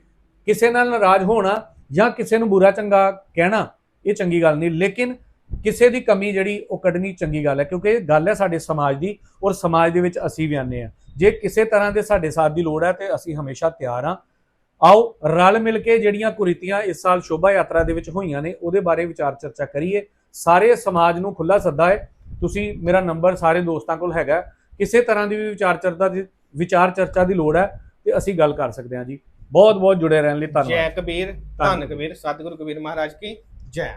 S1: ਕਿਸੇ ਨਾਲ ਨਾਰਾਜ਼ ਹੋਣਾ ਜਾਂ ਕਿਸੇ ਨੂੰ ਬੁਰਾ ਚੰਗਾ ਕਹਿਣਾ, ਇਹ ਚੰਗੀ ਗੱਲ ਨਹੀਂ, ਲੇਕਿਨ ਕਿਸੇ ਦੀ ਕਮੀ ਜਿਹੜੀ ਉਹ ਕੱਢਣੀ ਚੰਗੀ ਗੱਲ ਹੈ, ਕਿਉਂਕਿ ਇਹ ਗੱਲ ਹੈ ਸਾਡੇ ਸਮਾਜ ਦੀ ਔਰ ਸਮਾਜ ਦੇ ਵਿੱਚ ਅਸੀਂ ਵੀ ਆਨੇ ਆ ਜੇ ਕਿਸੇ ਤਰ੍ਹਾਂ ਦੇ ਸਾਡੇ ਸਾਥ ਦੀ ਲੋੜ ਹੈ ਤੇ ਅਸੀਂ ਹਮੇਸ਼ਾ ਤਿਆਰ ਹਾਂ। ਆਓ, ਰਲ ਮਿਲ ਕੇ ਜਿਹੜੀਆਂ ਕੁਰੀਤੀਆਂ ਇਸ ਸਾਲ ਸ਼ੋਭਾ ਯਾਤਰਾ ਦੇ ਵਿੱਚ ਹੋਈਆਂ ਨੇ, ਉਹਦੇ ਬਾਰੇ ਵਿਚਾਰ ਚਰਚਾ ਕਰੀਏ। ਸਾਰੇ ਸਮਾਜ ਨੂੰ ਖੁੱਲਾ ਸੱਦਾ ਹੈ। ਤੁਸੀਂ ਮੇਰਾ ਨੰਬਰ ਸਾਰੇ ਦੋਸਤਾਂ ਕੋਲ ਹੈਗਾ। ਕਿਸੇ ਤਰ੍ਹਾਂ ਦੀ ਵੀ ਵਿਚਾਰ ਚਰਚਾ ਦੀ ਵਿਚਾਰ ਚਰਚਾ ਦੀ ਲੋੜ ਹੈ ਤੇ ਅਸੀਂ ਗੱਲ ਕਰ ਸਕਦੇ ਹਾਂ ਜੀ। ਬਹੁਤ ਬਹੁਤ ਜੁੜੇ ਰਹਿਣ ਲਈ ਧੰਨਵਾਦ।
S2: ਜੈ ਕਬੀਰ ਧੰਨ। ਕਬੀਰ ਸਤਿਗੁਰੂ ਕਬੀਰ ਮਹਾਰਾਜ ਕੀ ਜੈ।